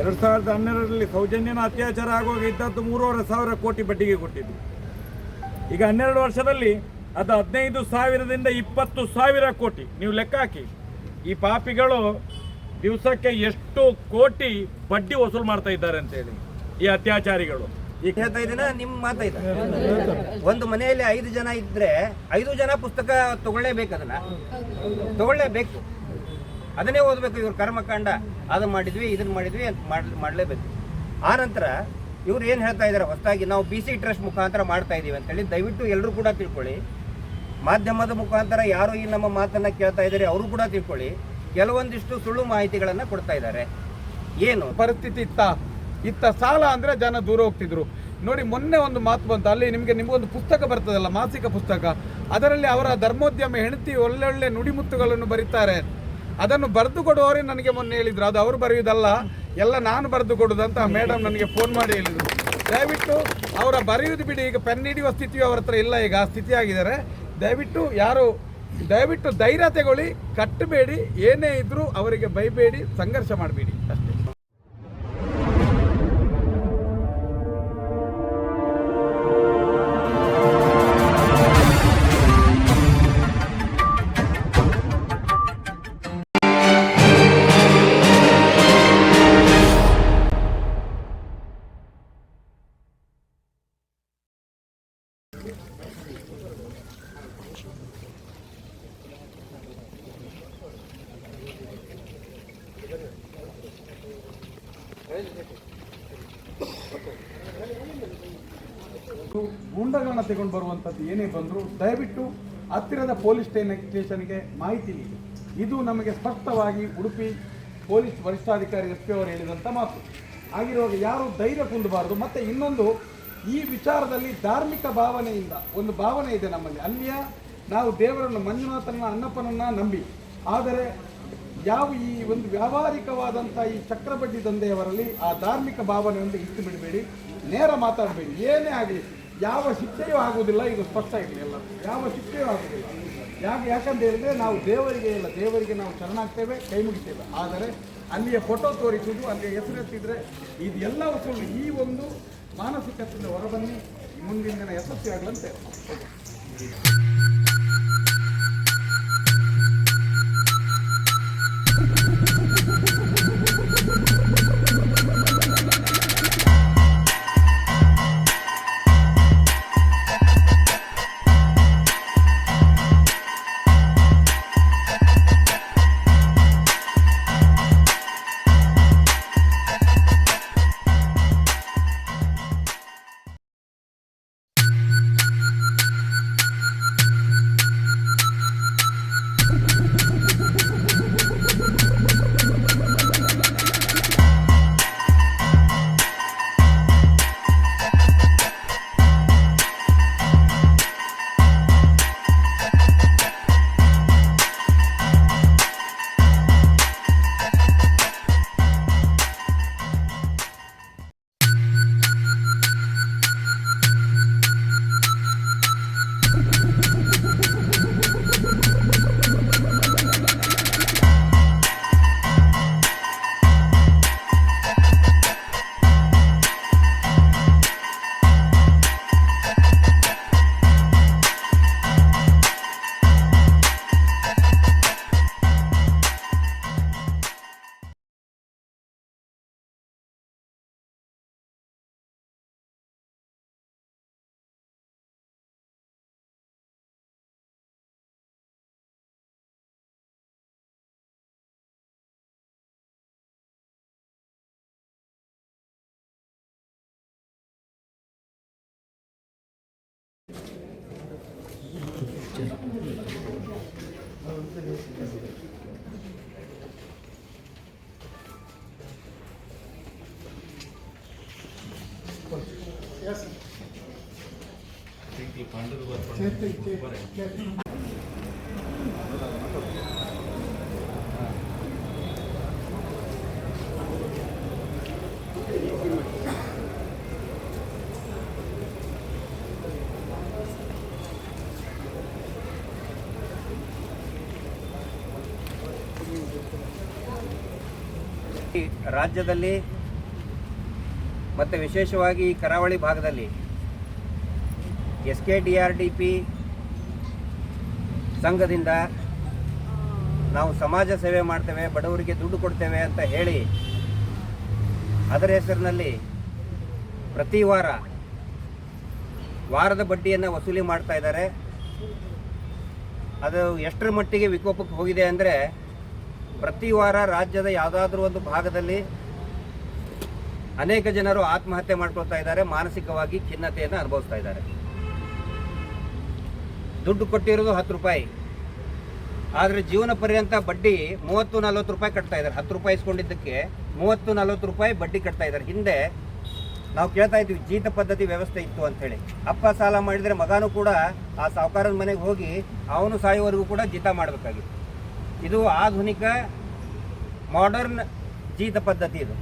ಎರಡು ಸಾವಿರದ ಹನ್ನೆರಡರಲ್ಲಿ ಸೌಜನ್ಯನ ಅತ್ಯಾಚಾರ ಆಗುವಾಗ ಇದ್ದದ್ದು ಮೂರುವರೆ ಸಾವಿರ ಕೋಟಿ ಬಡ್ಡಿಗೆ ಕೊಟ್ಟಿದ್ದು. ಈಗ ಹನ್ನೆರಡು ವರ್ಷದಲ್ಲಿ ಅದು ಹದಿನೈದು ಸಾವಿರದಿಂದ ಇಪ್ಪತ್ತು ಸಾವಿರ ಕೋಟಿ. ನೀವು ಲೆಕ್ಕ ಹಾಕಿ. ಈ ಪಾಪಿಗಳು ದಿವಸಕ್ಕೆ ಎಷ್ಟು ಕೋಟಿ ಬಡ್ಡಿ ವಸೂಲು ಮಾಡ್ತಾ ಇದ್ದಾರೆ ಅಂತೇಳಿ ಈ ಅತ್ಯಾಚಾರಿಗಳು. ಈಗ ಹೇಳ್ತಾ ಇದ್ದೀನ? ನಿಮ್ಮ ಮಾತೈತ ಒಂದು ಮನೆಯಲ್ಲಿ ಐದು ಜನ ಇದ್ರೆ ಐದು ಜನ ಪುಸ್ತಕ ತಗೊಳ್ಳೇಬೇಕು ಅದನ್ನ ತಗೊಳ್ಳೇಬೇಕು. ಅದನ್ನೇ ಓದಬೇಕು, ಇವ್ರ ಕರ್ಮಕಾಂಡ. ಅದು ಮಾಡಿದ್ವಿ ಇದನ್ನ ಮಾಡಿದ್ವಿ ಅಂತ ಮಾಡ್, ಮಾಡಲೇಬೇಕು. ಆ ನಂತರ ಇವ್ರು ಏನು ಹೇಳ್ತಾ ಇದ್ದಾರೆ ಹೊಸದಾಗಿ ನಾವು ಬಿ ಸಿ ಟ್ರಸ್ಟ್ ಮುಖಾಂತರ ಮಾಡ್ತಾ ಇದ್ದೀವಿ ಅಂತೇಳಿ ದಯವಿಟ್ಟು ಎಲ್ಲರೂ ಕೂಡ ತಿಳ್ಕೊಳ್ಳಿ. ಮಾಧ್ಯಮದ ಮುಖಾಂತರ ಯಾರು ಈ ನಮ್ಮ ಮಾತನ್ನು ಕೇಳ್ತಾ ಇದ್ದಾರೆ ಅವರು ಕೂಡ ತಿಳ್ಕೊಳ್ಳಿ. ಕೆಲವೊಂದಿಷ್ಟು ಸುಳ್ಳು ಮಾಹಿತಿಗಳನ್ನು ಕೊಡ್ತಾ ಇದ್ದಾರೆ ಏನು? ಪರಿಸ್ಥಿತಿ ಇತ್ತ ಇತ್ತ ಸಾಲ ಅಂದರೆ ಜನ ದೂರ ಹೋಗ್ತಿದ್ರು. ನೋಡಿ, ಮೊನ್ನೆ ಒಂದು ಮಾತು ಬಂತು, ಅಲ್ಲಿ ನಿಮಗೆ ನಿಮಗೊಂದು ಪುಸ್ತಕ ಬರ್ತದಲ್ಲ, ಮಾಸಿಕ ಪುಸ್ತಕ. ಅದರಲ್ಲಿ ಅವರ ಧರ್ಮೋದ್ಯಮ ಹೆಣತಿ ಒಳ್ಳೊಳ್ಳೆ ನುಡಿಮುತ್ತುಗಳನ್ನು ಬರೀತಾರೆ. ಅದನ್ನು ಬರೆದು ಕೊಡುವವರೇ ನನಗೆ ಮೊನ್ನೆ ಹೇಳಿದ್ರು. ಅದು ಅವರು ಬರೆಯುವುದಲ್ಲ, ಎಲ್ಲ ನಾನು ಬರೆದು ಕೊಡುದಂತ ಮೇಡಮ್ ನನಗೆ ಫೋನ್ ಮಾಡಿ ಹೇಳಿದರು. ದಯವಿಟ್ಟು ಅವರ ಬರೆಯುವುದು ಬಿಡಿ. ಈಗ ಪೆನ್ ಹಿಡಿಯುವ ಸ್ಥಿತಿಯು ಅವರ ಹತ್ರ ಇಲ್ಲ. ಈಗ ಆ ಸ್ಥಿತಿ ಆಗಿದ್ದಾರೆ. ದಯವಿಟ್ಟು ಯಾರು, ದಯವಿಟ್ಟು ಧೈರ್ಯ ತಗೊಳ್ಳಿ. ಕಟ್ಟಬೇಡಿ ಏನೇ ಇದ್ದರೂ ಅವರಿಗೆ ಬೈಬೇಡಿ. ಸಂಘರ್ಷ ಮಾಡಬೇಡಿ. ಅಷ್ಟೇ. ಗೂಂಡಗಳನ್ನ ತಗೊಂಡು ಬರುವಂಥದ್ದು ಏನೇ ಬಂದರೂ ದಯವಿಟ್ಟು ಹತ್ತಿರದ ಪೊಲೀಸ್ ಸ್ಟೇಷನ್ಗೆ ಮಾಹಿತಿ ನೀಡಿ. ಇದು ನಮಗೆ ಸ್ಪಷ್ಟವಾಗಿ ಉಡುಪಿ ಪೊಲೀಸ್ ವರಿಷ್ಠಾಧಿಕಾರಿ ಎಸ್ ಪಿ ಅವರು ಹೇಳಿದಂಥ ಮಾತು. ಆಗಿರುವಾಗ ಯಾರು ಧೈರ್ಯ ಕುಂದಬಾರದು ಮತ್ತು ಇನ್ನೊಂದು, ಈ ವಿಚಾರದಲ್ಲಿ ಧಾರ್ಮಿಕ ಭಾವನೆಯಿಂದ, ಒಂದು ಭಾವನೆ ಇದೆ ನಮ್ಮಲ್ಲಿ. ಅಲ್ಲಿಯ ನಾವು ದೇವರನ್ನು ಮಂಜುನಾಥನ ಅಣ್ಣಪ್ಪನನ್ನು ನಂಬಿ. ಆದರೆ, ಯಾವ ಈ ಒಂದು ವ್ಯಾವಹಾರಿಕವಾದಂಥ ಈ ಚಕ್ರಬಡ್ಡಿ ದಂಧೆಯವರಲ್ಲಿ ಆ ಧಾರ್ಮಿಕ ಭಾವನೆಯೊಂದು ಇಟ್ಟು ಬಿಡಬೇಡಿ. ನೇರ ಮಾತಾಡಬೇಡಿ. ಏನೇ ಆಗಲಿ. ಯಾವ ಶಿಕ್ಷೆಯೂ ಆಗುವುದಿಲ್ಲ ಇದು ಸ್ಪಷ್ಟ ಇರಲಿ ಎಲ್ಲ. ಯಾವ ಶಿಕ್ಷೆಯೂ ಆಗುವುದಿಲ್ಲ. ಯಾಕೆ ಯಾಕಂತ ಹೇಳಿದ್ರೆ ನಾವು ದೇವರಿಗೆ ಇಲ್ಲ, ದೇವರಿಗೆ ನಾವು ಶರಣಾಗ್ತೇವೆ, ಕೈ ಮುಗಿತೇವೆ. ಆದರೆ ಅಲ್ಲಿಯ ಫೋಟೋ ತೋರಿಸುವುದು, ಅಲ್ಲಿಯ ಇದು ಎಲ್ಲ ಸುಳ್ಳು. ಈ ಒಂದು ಮಾನಸಿಕತೆಯಿಂದ ಹೊರಬನ್ನಿ, ಮುಂದಿನ ದಿನ ಯಶಸ್ವಿ ರಾಜ್ಯದಲ್ಲಿ ಮತ್ತು ವಿಶೇಷವಾಗಿ ಕರಾವಳಿ ಭಾಗದಲ್ಲಿ S K D R D P ಸಂಘದಿಂದ ನಾವು ಸಮಾಜ ಸೇವೆ ಮಾಡ್ತೇವೆ, ಬಡವರಿಗೆ ದುಡ್ಡು ಕೊಡ್ತೇವೆ ಅಂತ ಹೇಳಿ ಅದರ ಹೆಸರಿನಲ್ಲಿ ಪ್ರತಿ ವಾರ ವಾರದ ಬಡ್ಡಿಯನ್ನು ವಸೂಲಿ ಮಾಡ್ತಾ ಇದ್ದಾರೆ. ಅದು ಎಷ್ಟರ ಮಟ್ಟಿಗೆ ವಿಕೋಪಕ್ಕೆ ಹೋಗಿದೆ ಅಂದರೆ ಪ್ರತಿ ವಾರ ರಾಜ್ಯದ ಯಾವುದಾದ್ರೂ ಒಂದು ಭಾಗದಲ್ಲಿ ಅನೇಕ ಜನರು ಆತ್ಮಹತ್ಯೆ ಮಾಡ್ಕೊಳ್ತಾ ಇದ್ದಾರೆ, ಮಾನಸಿಕವಾಗಿ ಖಿನ್ನತೆಯನ್ನು ಅನುಭವಿಸ್ತಾ ಇದ್ದಾರೆ. ದುಡ್ಡು ಕೊಟ್ಟಿರೋದು ಹತ್ತು ರೂಪಾಯಿ. ಆದರೆ ಜೀವನ ಪರ್ಯಂತ ಬಡ್ಡಿ ಮೂವತ್ತು ನಲ್ವತ್ತು ರೂಪಾಯಿ ಕಟ್ತಾ ಇದ್ದಾರೆ. ಹತ್ತು ರೂಪಾಯಿ ಇಸ್ಕೊಂಡಿದ್ದಕ್ಕೆ ಮೂವತ್ತು ನಲ್ವತ್ತು ರೂಪಾಯಿ ಬಡ್ಡಿ ಕಟ್ತಾ ಇದ್ದಾರೆ. ಹಿಂದೆ ನಾವು ಕೇಳ್ತಾ ಇದ್ವಿ, ಜೀತ ಪದ್ಧತಿ ವ್ಯವಸ್ಥೆ ಇತ್ತು ಅಂಥೇಳಿ ಅಪ್ಪ ಸಾಲ ಮಾಡಿದರೆ ಮಗನೂ ಕೂಡ ಆ ಸಾಹುಕಾರನ ಮನೆಗೆ ಹೋಗಿ ಅವನು ಸಾಯುವವರೆಗೂ ಕೂಡ ಜೀತ ಮಾಡಬೇಕಾಗಿತ್ತು. ಇದು ಆಧುನಿಕ ಮಾಡರ್ನ್ ಜೀತ ಪದ್ಧತಿ ಇದು.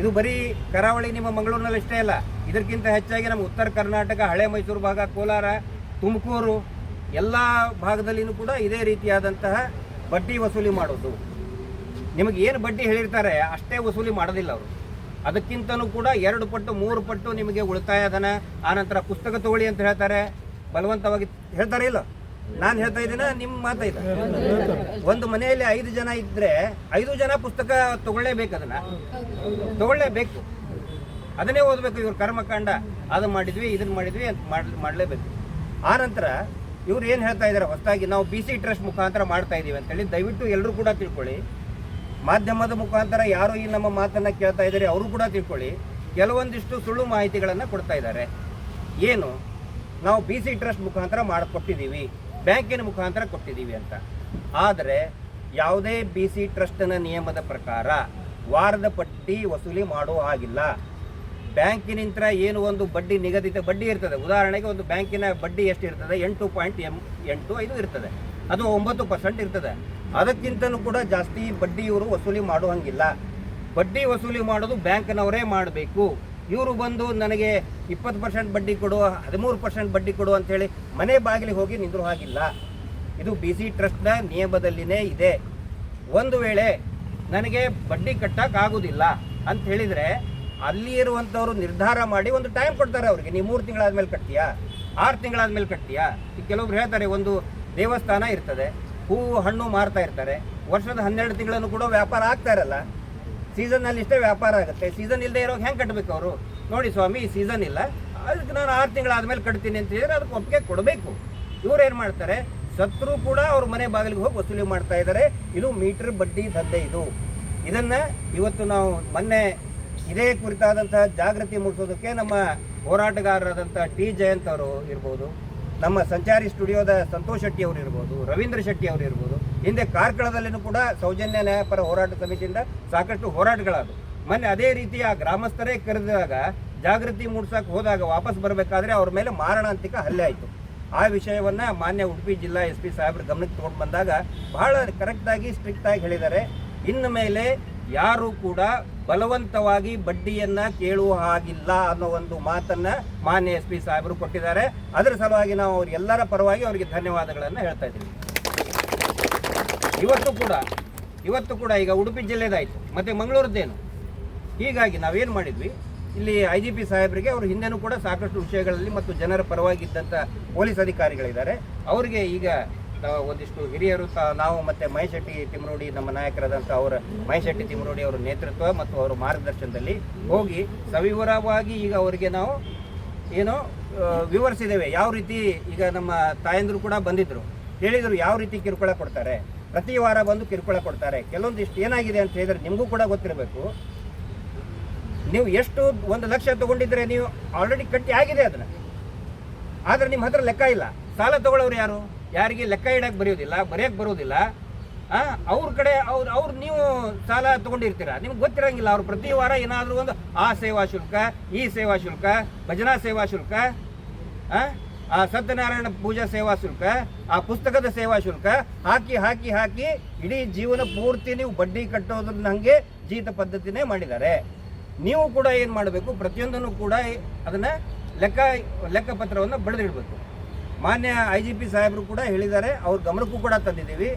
ಇದು ಬರೀ ಕರಾವಳಿ ನಿಮ್ಮ ಮಂಗಳೂರಿನಲ್ಲಿ ಇಷ್ಟೇ ಅಲ್ಲ, ಇದಕ್ಕಿಂತ ಹೆಚ್ಚಾಗಿ ನಮ್ಮ ಉತ್ತರ ಕರ್ನಾಟಕ, ಹಳೆ ಮೈಸೂರು ಭಾಗ, ಕೋಲಾರ ತುಮಕೂರು ಎಲ್ಲ ಭಾಗದಲ್ಲಿಯೂ ಕೂಡ ಇದೇ ರೀತಿಯಾದಂತಹ ಬಡ್ಡಿ ವಸೂಲಿ ಮಾಡೋದು. ನಿಮಗೆ ಏನು ಬಡ್ಡಿ ಹೇಳಿರ್ತಾರೆ ಅಷ್ಟೇ ವಸೂಲಿ ಮಾಡೋದಿಲ್ಲ ಅವರು. ಅದಕ್ಕಿಂತನೂ ಕೂಡ ಎರಡು ಪಟ್ಟು, ಮೂರು ಪಟ್ಟು ನಿಮಗೆ ಉಳಿತಾಯ ಧನ ಆನಂತರ ಪುಸ್ತಕ ತಗೊಳ್ಳಿ ಅಂತ ಹೇಳ್ತಾರೆ. ಬಲವಂತವಾಗಿ ಹೇಳ್ತಾರೆ ಇಲ್ಲ? ನಾನು ಹೇಳ್ತಾ ಇದ್ದೀನ? ನಿಮ್ಮ ಮಾತಾ ಇದೆ? ಒಂದು ಮನೆಯಲ್ಲಿ ಐದು ಜನ ಇದ್ದರೆ ಐದು ಜನ ಪುಸ್ತಕ ತಗೊಳ್ಳೇಬೇಕು ಅದನ್ನು. ತಗೊಳ್ಳೇಬೇಕು. ಅದನ್ನೇ ಓದಬೇಕು ಇವ್ರ ಕರ್ಮಕಾಂಡ. ಅದು ಮಾಡಿದ್ವಿ ಇದನ್ನ ಮಾಡಿದ್ವಿ ಅಂತ ಮಾಡ್ ಮಾಡಲೇಬೇಕು. ಆನಂತರ ಇವ್ರು ಏನು ಹೇಳ್ತಾ ಇದ್ದಾರೆ ಹೊಸದಾಗಿ ನಾವು ಬಿ ಸಿ ಟ್ರಸ್ಟ್ ಮುಖಾಂತರ ಮಾಡ್ತಾ ಇದ್ದೀವಿ ಅಂತೇಳಿ ದಯವಿಟ್ಟು ಎಲ್ಲರೂ ಕೂಡ ತಿಳ್ಕೊಳ್ಳಿ. ಮಾಧ್ಯಮದ ಮುಖಾಂತರ ಯಾರು ಈ ನಮ್ಮ ಮಾತನ್ನು ಕೇಳ್ತಾ ಇದ್ದಾರೆ ಅವರು ಕೂಡ ತಿಳ್ಕೊಳ್ಳಿ. ಕೆಲವೊಂದಿಷ್ಟು ಸುಳ್ಳು ಮಾಹಿತಿಗಳನ್ನು ಕೊಡ್ತಾ ಇದ್ದಾರೆ ಏನು? ನಾವು ಬಿ ಸಿ ಟ್ರಸ್ಟ್ ಮುಖಾಂತರ ಮಾಡಿಕೊಟ್ಟಿದ್ದೀವಿ ಬ್ಯಾಂಕಿನ ಮುಖಾಂತರ ಕೊಟ್ಟಿದ್ದೀವಿ ಅಂತ. ಆದರೆ ಯಾವುದೇ ಬಿ ಸಿ ಟ್ರಸ್ಟ್ನ ನಿಯಮದ ಪ್ರಕಾರ ವಾರದ ಪಟ್ಟಿ ವಸೂಲಿ ಮಾಡೋ ಹಾಗಿಲ್ಲ. ಬ್ಯಾಂಕಿನಿಂದ ಏನು ಒಂದು ಬಡ್ಡಿ ನಿಗದಿತ ಬಡ್ಡಿ ಇರ್ತದೆ. ಉದಾಹರಣೆಗೆ ಒಂದು ಬ್ಯಾಂಕಿನ ಬಡ್ಡಿ ಎಷ್ಟು ಇರ್ತದೆ ಎಂಟು ಪಾಯಿಂಟ್ ಎಂ ಎಂಟು ಐದು ಇರ್ತದೆ. ಅದು ಒಂಬತ್ತು ಪರ್ಸೆಂಟ್ ಇರ್ತದೆ. ಅದಕ್ಕಿಂತಲೂ ಕೂಡ ಜಾಸ್ತಿ ಬಡ್ಡಿ ಇವರು ವಸೂಲಿ ಮಾಡುವಂಗಿಲ್ಲ. ಬಡ್ಡಿ ವಸೂಲಿ ಮಾಡೋದು ಬ್ಯಾಂಕ್ನವರೇ ಮಾಡಬೇಕು. ಇವರು ಬಂದು ನನಗೆ ಇಪ್ಪತ್ತು ಪರ್ಸೆಂಟ್ ಬಡ್ಡಿ ಕೊಡು, ಹದಿಮೂರು ಪರ್ಸೆಂಟ್ ಬಡ್ಡಿ ಕೊಡು ಅಂಥೇಳಿ ಮನೆ ಬಾಗಿಲಿಗೆ ಹೋಗಿ ನಿಂದ್ರೂ ಹಾಗಿಲ್ಲ. ಇದು ಬಿ ಸಿ ಟ್ರಸ್ಟ್ನ ನಿಯಮದಲ್ಲಿನೇ ಇದೆ. ಒಂದು ವೇಳೆ ನನಗೆ ಬಡ್ಡಿ ಕಟ್ಟಕ್ಕಾಗೋದಿಲ್ಲ ಅಂತ ಹೇಳಿದರೆ ಅಲ್ಲಿ ಇರುವಂಥವ್ರು ನಿರ್ಧಾರ ಮಾಡಿ ಒಂದು ಟೈಮ್ ಕೊಡ್ತಾರೆ ಅವ್ರಿಗೆ. ನೀವು ಮೂರು ತಿಂಗಳಾದ್ಮೇಲೆ ಕಟ್ತೀಯಾ? ಆರು ತಿಂಗಳಾದ್ಮೇಲೆ ಕಟ್ತೀಯಾ? ಕೆಲವೊಬ್ರು ಹೇಳ್ತಾರೆ, ಒಂದು ದೇವಸ್ಥಾನ ಇರ್ತದೆ, ಹೂವು, ಹಣ್ಣು ಮಾರ್ತಾ ಇರ್ತಾರೆ. ವರ್ಷದ ಹನ್ನೆರಡು ತಿಂಗಳನ್ನು ಕೂಡ ವ್ಯಾಪಾರ ಆಗ್ತಾ ಇರಲ್ಲ. ಸೀಸನ್ನಲ್ಲಿ ಇಷ್ಟೇ ವ್ಯಾಪಾರ ಆಗುತ್ತೆ. ಸೀಸನ್ ಇಲ್ಲದೆ ಇರೋಕೆ ಹೆಂಗೆ ಕಟ್ಟಬೇಕು ಅವರು? ನೋಡಿ ಸ್ವಾಮಿ, ಈ ಸೀಸನ್ ಇಲ್ಲ. ಅದಕ್ಕೆ ನಾನು ಆರು ತಿಂಗಳಾದ್ಮೇಲೆ ಕಟ್ತೀನಿ ಅಂತ ಹೇಳಿದ್ರೆ ಅದಕ್ಕೆ ಒಪ್ಪಿಗೆ ಕೊಡಬೇಕು. ಇವ್ರು ಏನು ಮಾಡ್ತಾರೆ? ಸತ್ರು ಕೂಡ ಅವ್ರ ಮನೆ ಬಾಗಿಲಿಗೆ ಹೋಗಿ ವಸೂಲಿ ಮಾಡ್ತಾ ಇದ್ದಾರೆ ಇದು ಮೀಟರ್ ಬಡ್ಡಿ ದಂಧೆ ಇದು. ಇದನ್ನು ಇವತ್ತು ನಾವು ಮೊನ್ನೆ ಇದೇ ಕುರಿತಾದಂತಹ ಜಾಗೃತಿ ಮೂಡಿಸೋದಕ್ಕೆ ನಮ್ಮ ಹೋರಾಟಗಾರರಾದಂಥ ಟಿ ಜಯಂತ್ ಅವರು ಇರ್ಬೋದು, ನಮ್ಮ ಸಂಚಾರಿ ಸ್ಟುಡಿಯೋದ ಸಂತೋಷ್ ಶೆಟ್ಟಿ ಅವರು ಇರ್ಬೋದು, ರವೀಂದ್ರ ಶೆಟ್ಟಿ ಅವರು ಇರ್ಬೋದು, ಹಿಂದೆ ಕಾರ್ಕಳದಲ್ಲಿನೂ ಕೂಡ ಸೌಜನ್ಯ ನ್ಯಾಯಪರ ಹೋರಾಟ ಸಮಿತಿಯಿಂದ ಸಾಕಷ್ಟು ಹೋರಾಟಗಳಾದವು. ಮೊನ್ನೆ ಅದೇ ರೀತಿ ಆ ಗ್ರಾಮಸ್ಥರೇ ಕರೆದಾಗ ಜಾಗೃತಿ ಮೂಡ್ಸಕ್ಕೆ ಹೋದಾಗ ವಾಪಸ್ ಬರಬೇಕಾದ್ರೆ ಅವ್ರ ಮೇಲೆ ಮಾರಣಾಂತಿಕ ಹಲ್ಲೆ ಆಯಿತು. ಆ ವಿಷಯವನ್ನ ಮಾನ್ಯ ಉಡುಪಿ ಜಿಲ್ಲಾ ಎಸ್ ಪಿ ಸಾಹೇಬ್ರ ಗಮನಕ್ಕೆ ತಗೊಂಡು ಬಂದಾಗ ಬಹಳ ಕರೆಕ್ಟಾಗಿ ಸ್ಟ್ರಿಕ್ಟ್ ಆಗಿ ಹೇಳಿದ್ದಾರೆ. ಇನ್ನು ಮೇಲೆ ಯಾರು ಕೂಡ ಬಲವಂತವಾಗಿ ಬಡ್ಡಿಯನ್ನ ಕೇಳುವ ಹಾಗಿಲ್ಲ ಅನ್ನೋ ಒಂದು ಮಾತನ್ನ ಮಾನ್ಯ ಎಸ್ ಪಿ ಸಾಹೇಬರು ಕೊಟ್ಟಿದ್ದಾರೆ. ಅದರ ಸಲುವಾಗಿ ನಾವು ಎಲ್ಲರ ಪರವಾಗಿ ಅವರಿಗೆ ಧನ್ಯವಾದಗಳನ್ನು ಹೇಳ್ತಾ ಇದ್ದೀವಿ. ಇವತ್ತು ಕೂಡ ಇವತ್ತು ಕೂಡ ಈಗ ಉಡುಪಿ ಜಿಲ್ಲೆದಾಯಿತು, ಮತ್ತೆ ಮಂಗಳೂರದ್ದೇನು. ಹೀಗಾಗಿ ನಾವೇನು ಮಾಡಿದ್ವಿ, ಇಲ್ಲಿ ಐ ಜಿ ಪಿ ಸಾಹೇಬರಿಗೆ ಅವರು ಹಿಂದೆನೂ ಕೂಡ ಸಾಕಷ್ಟು ವಿಷಯಗಳಲ್ಲಿ ಮತ್ತು ಜನರ ಪರವಾಗಿದ್ದಂಥ ಪೊಲೀಸ್ ಅಧಿಕಾರಿಗಳಿದ್ದಾರೆ. ಅವರಿಗೆ ಈಗ ಒಂದಿಷ್ಟು ಹಿರಿಯರು ತ- ನಾವು ಮತ್ತೆ ಮೈ ಶೆಟ್ಟಿ ತಿಮ್ರೋಡಿ ನಮ್ಮ ನಾಯಕರಾದಂಥ ಅವರ ಮೈ ಶೆಟ್ಟಿ ತಿಮ್ರೋಡಿ ಅವರ ನೇತೃತ್ವ ಮತ್ತು ಅವರ ಮಾರ್ಗದರ್ಶನದಲ್ಲಿ ಹೋಗಿ ಸವಿವರವಾಗಿ ಈಗ ಅವರಿಗೆ ನಾವು ಏನು ವಿವರಿಸಿದ್ದೇವೆ. ಯಾವ ರೀತಿ ಈಗ ನಮ್ಮ ತಾಯಂದ್ರು ಕೂಡ ಬಂದಿದ್ರು. ಹೇಳಿದರು ಯಾವ ರೀತಿ ಕಿರುಕುಳ ಕೊಡ್ತಾರೆ. ಪ್ರತಿ ವಾರ ಬಂದು ಕಿರುಕುಳ ಕೊಡ್ತಾರೆ. ಕೆಲವೊಂದಿಷ್ಟು ಏನಾಗಿದೆ ಅಂತ ಹೇಳಿದರೆ ನಿಮಗೂ ಕೂಡ ಗೊತ್ತಿರಬೇಕು. ನೀವು ಎಷ್ಟು ಒಂದು ಲಕ್ಷ ತಗೊಂಡಿದ್ರೆ ನೀವು ಆಲ್ರೆಡಿ ಕಟ್ಟಿ ಆಗಿದೆ ಅದನ್ನ. ಆದ್ರೆ ನಿಮ್ಮ ಹತ್ರ ಲೆಕ್ಕ ಇಲ್ಲ. ಸಾಲ ತಗೊಳ್ಳೋರು ಯಾರು? ಯಾರಿಗೆ ಲೆಕ್ಕ ಇಡಕ್ಕೆ ಬರೆಯೋದಿಲ್ಲ ಬರೆಯಕ್ಕೆ ಬರೋದಿಲ್ಲ ಅವ್ರ ಕಡೆ ಅವ್ರು ಅವ್ರು ನೀವು ಸಾಲ ತಗೊಂಡಿರ್ತೀರ? ನಿಮ್ಗೆ ಗೊತ್ತಿರಂಗಿಲ್ಲ ಅವ್ರು ಪ್ರತಿ ವಾರ ಏನಾದರೂ ಒಂದು ಆ ಸೇವಾ ಶುಲ್ಕ ಈ ಸೇವಾ ಶುಲ್ಕ ಭಜನಾ ಸೇವಾ ಶುಲ್ಕ ಆ, ಸತ್ಯನಾರಾಯಣ ಪೂಜಾ ಸೇವಾ ಶುಲ್ಕ ಆ ಪುಸ್ತಕದ ಸೇವಾ ಶುಲ್ಕ ಹಾಕಿ ಹಾಕಿ ಹಾಕಿ ಇಡೀ ಜೀವನ ಪೂರ್ತಿ ನೀವು ಬಡ್ಡಿ ಕಟ್ಟೋದ್ರನ್ನ ಹಂಗೆ ಜೀತ ಪದ್ಧತಿನೇ ಮಾಡಿದ್ದಾರೆ. ನೀವು ಕೂಡ ಏನು ಮಾಡಬೇಕು ಪ್ರತಿಯೊಂದನ್ನು ಕೂಡ ಅದನ್ನು ಲೆಕ್ಕ ಲೆಕ್ಕಪತ್ರವನ್ನು ಬರೆದಿಡಬೇಕು ಮಾನ್ಯ ಐ ಜಿ ಪಿ ಸಾಹೇಬರು ಕೂಡ ಹೇಳಿದ್ದಾರೆ, ಅವ್ರ ಗಮನಕ್ಕೂ ಕೂಡ ತಂದಿದ್ದೀವಿ.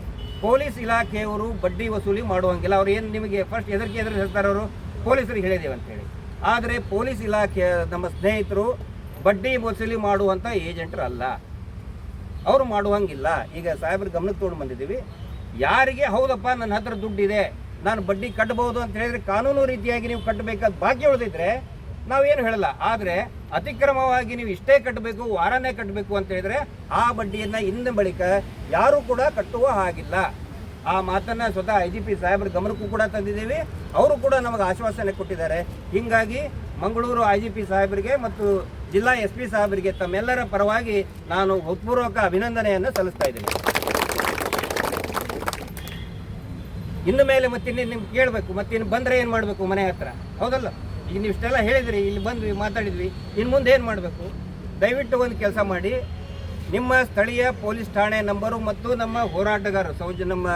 ಪೊಲೀಸ್ ಇಲಾಖೆಯವರು ಬಡ್ಡಿ ವಸೂಲಿ ಮಾಡುವಂಗಿಲ್ಲ. ಅವ್ರು ಏನು ನಿಮಗೆ ಫಸ್ಟ್ ಎದರಿಗೆ ಎದುರು ಹೇಳ್ತಾರೆ ಅವರು? ಪೊಲೀಸರಿಗೆ ಹೇಳಿದ್ದೇವೆ ಅಂತೇಳಿ ಆದರೆ ಪೊಲೀಸ್ ಇಲಾಖೆಯ ನಮ್ಮ ಸ್ನೇಹಿತರು ಬಡ್ಡಿ ವಸೂಲಿ ಮಾಡುವಂಥ ಏಜೆಂಟರು ಅಲ್ಲ ಅವರು ಮಾಡುವಂಗಿಲ್ಲ. ಈಗ ಸಾಹೇಬ್ರ ಗಮನಕ್ಕೆ ತೊಗೊಂಡು ಬಂದಿದ್ದೀವಿ. ಯಾರಿಗೆ, ಹೌದಪ್ಪ, ನನ್ನ ಹತ್ರ ದುಡ್ಡಿದೆ, ನಾನು ಬಡ್ಡಿ ಕಟ್ಟಬಹುದು ಅಂತ ಹೇಳಿದ್ರೆ ಕಾನೂನು ರೀತಿಯಾಗಿ ನೀವು ಕಟ್ಟಬೇಕಾದ ಬಾಕಿ ಉಳಿದಿದ್ರೆ ನಾವೇನು ಹೇಳಲ್ಲ. ಆದರೆ ಅತಿಕ್ರಮವಾಗಿ ನೀವು ಇಷ್ಟೇ ಕಟ್ಟಬೇಕು, ವಾರನೇ ಕಟ್ಟಬೇಕು ಅಂತ ಹೇಳಿದ್ರೆ ಆ ಬಡ್ಡಿಯನ್ನು ಇನ್ನ ಬಳಿಕ ಯಾರೂ ಕೂಡ ಕಟ್ಟುವ ಹಾಗಿಲ್ಲ. ಆ ಮಾತನ್ನ ಸ್ವತಃ ಐ ಜಿ ಪಿ ಸಾಹೇಬ್ರ ಗಮನಕ್ಕೂ ಕೂಡ ತಂದಿದ್ದೀವಿ. ಅವರು ಕೂಡ ನಮಗೆ ಆಶ್ವಾಸನೆ ಕೊಟ್ಟಿದ್ದಾರೆ. ಹೀಗಾಗಿ ಮಂಗಳೂರು ಐ ಜಿ ಪಿ ಸಾಹೇಬರಿಗೆ ಮತ್ತು ಜಿಲ್ಲಾ ಎಸ್ ಪಿ ಸಾಹೇಬರಿಗೆ ತಮ್ಮೆಲ್ಲರ ಪರವಾಗಿ ನಾನು ಹೃತ್ಪೂರ್ವಕ ಅಭಿನಂದನೆಯನ್ನು ಸಲ್ಲಿಸ್ತಾ ಇದ್ದೀನಿ. ಇನ್ನು ಮೇಲೆ ಮತ್ತೆ ನಿಮ್ಗೆ ಕೇಳಬೇಕು, ಮತ್ತಿನ್ನು ಬಂದರೆ ಏನು ಮಾಡಬೇಕು ಮನೆ ಹತ್ರ? ಹೌದಲ್ಲ? ಈಗ ನೀವು ಇಷ್ಟೆಲ್ಲ ಹೇಳಿದ್ರಿ, ಇಲ್ಲಿ ಬಂದ್ವಿ, ಮಾತಾಡಿದ್ವಿ ಇನ್ನು ಮುಂದೆ ಏನು ಮಾಡಬೇಕು? ದಯವಿಟ್ಟು ಒಂದು ಕೆಲಸ ಮಾಡಿ. ನಿಮ್ಮ ಸ್ಥಳೀಯ ಪೊಲೀಸ್ ಠಾಣೆ ನಂಬರು ಮತ್ತು ನಮ್ಮ ಹೋರಾಟಗಾರರು, ಸೌಜ ನಮ್ಮ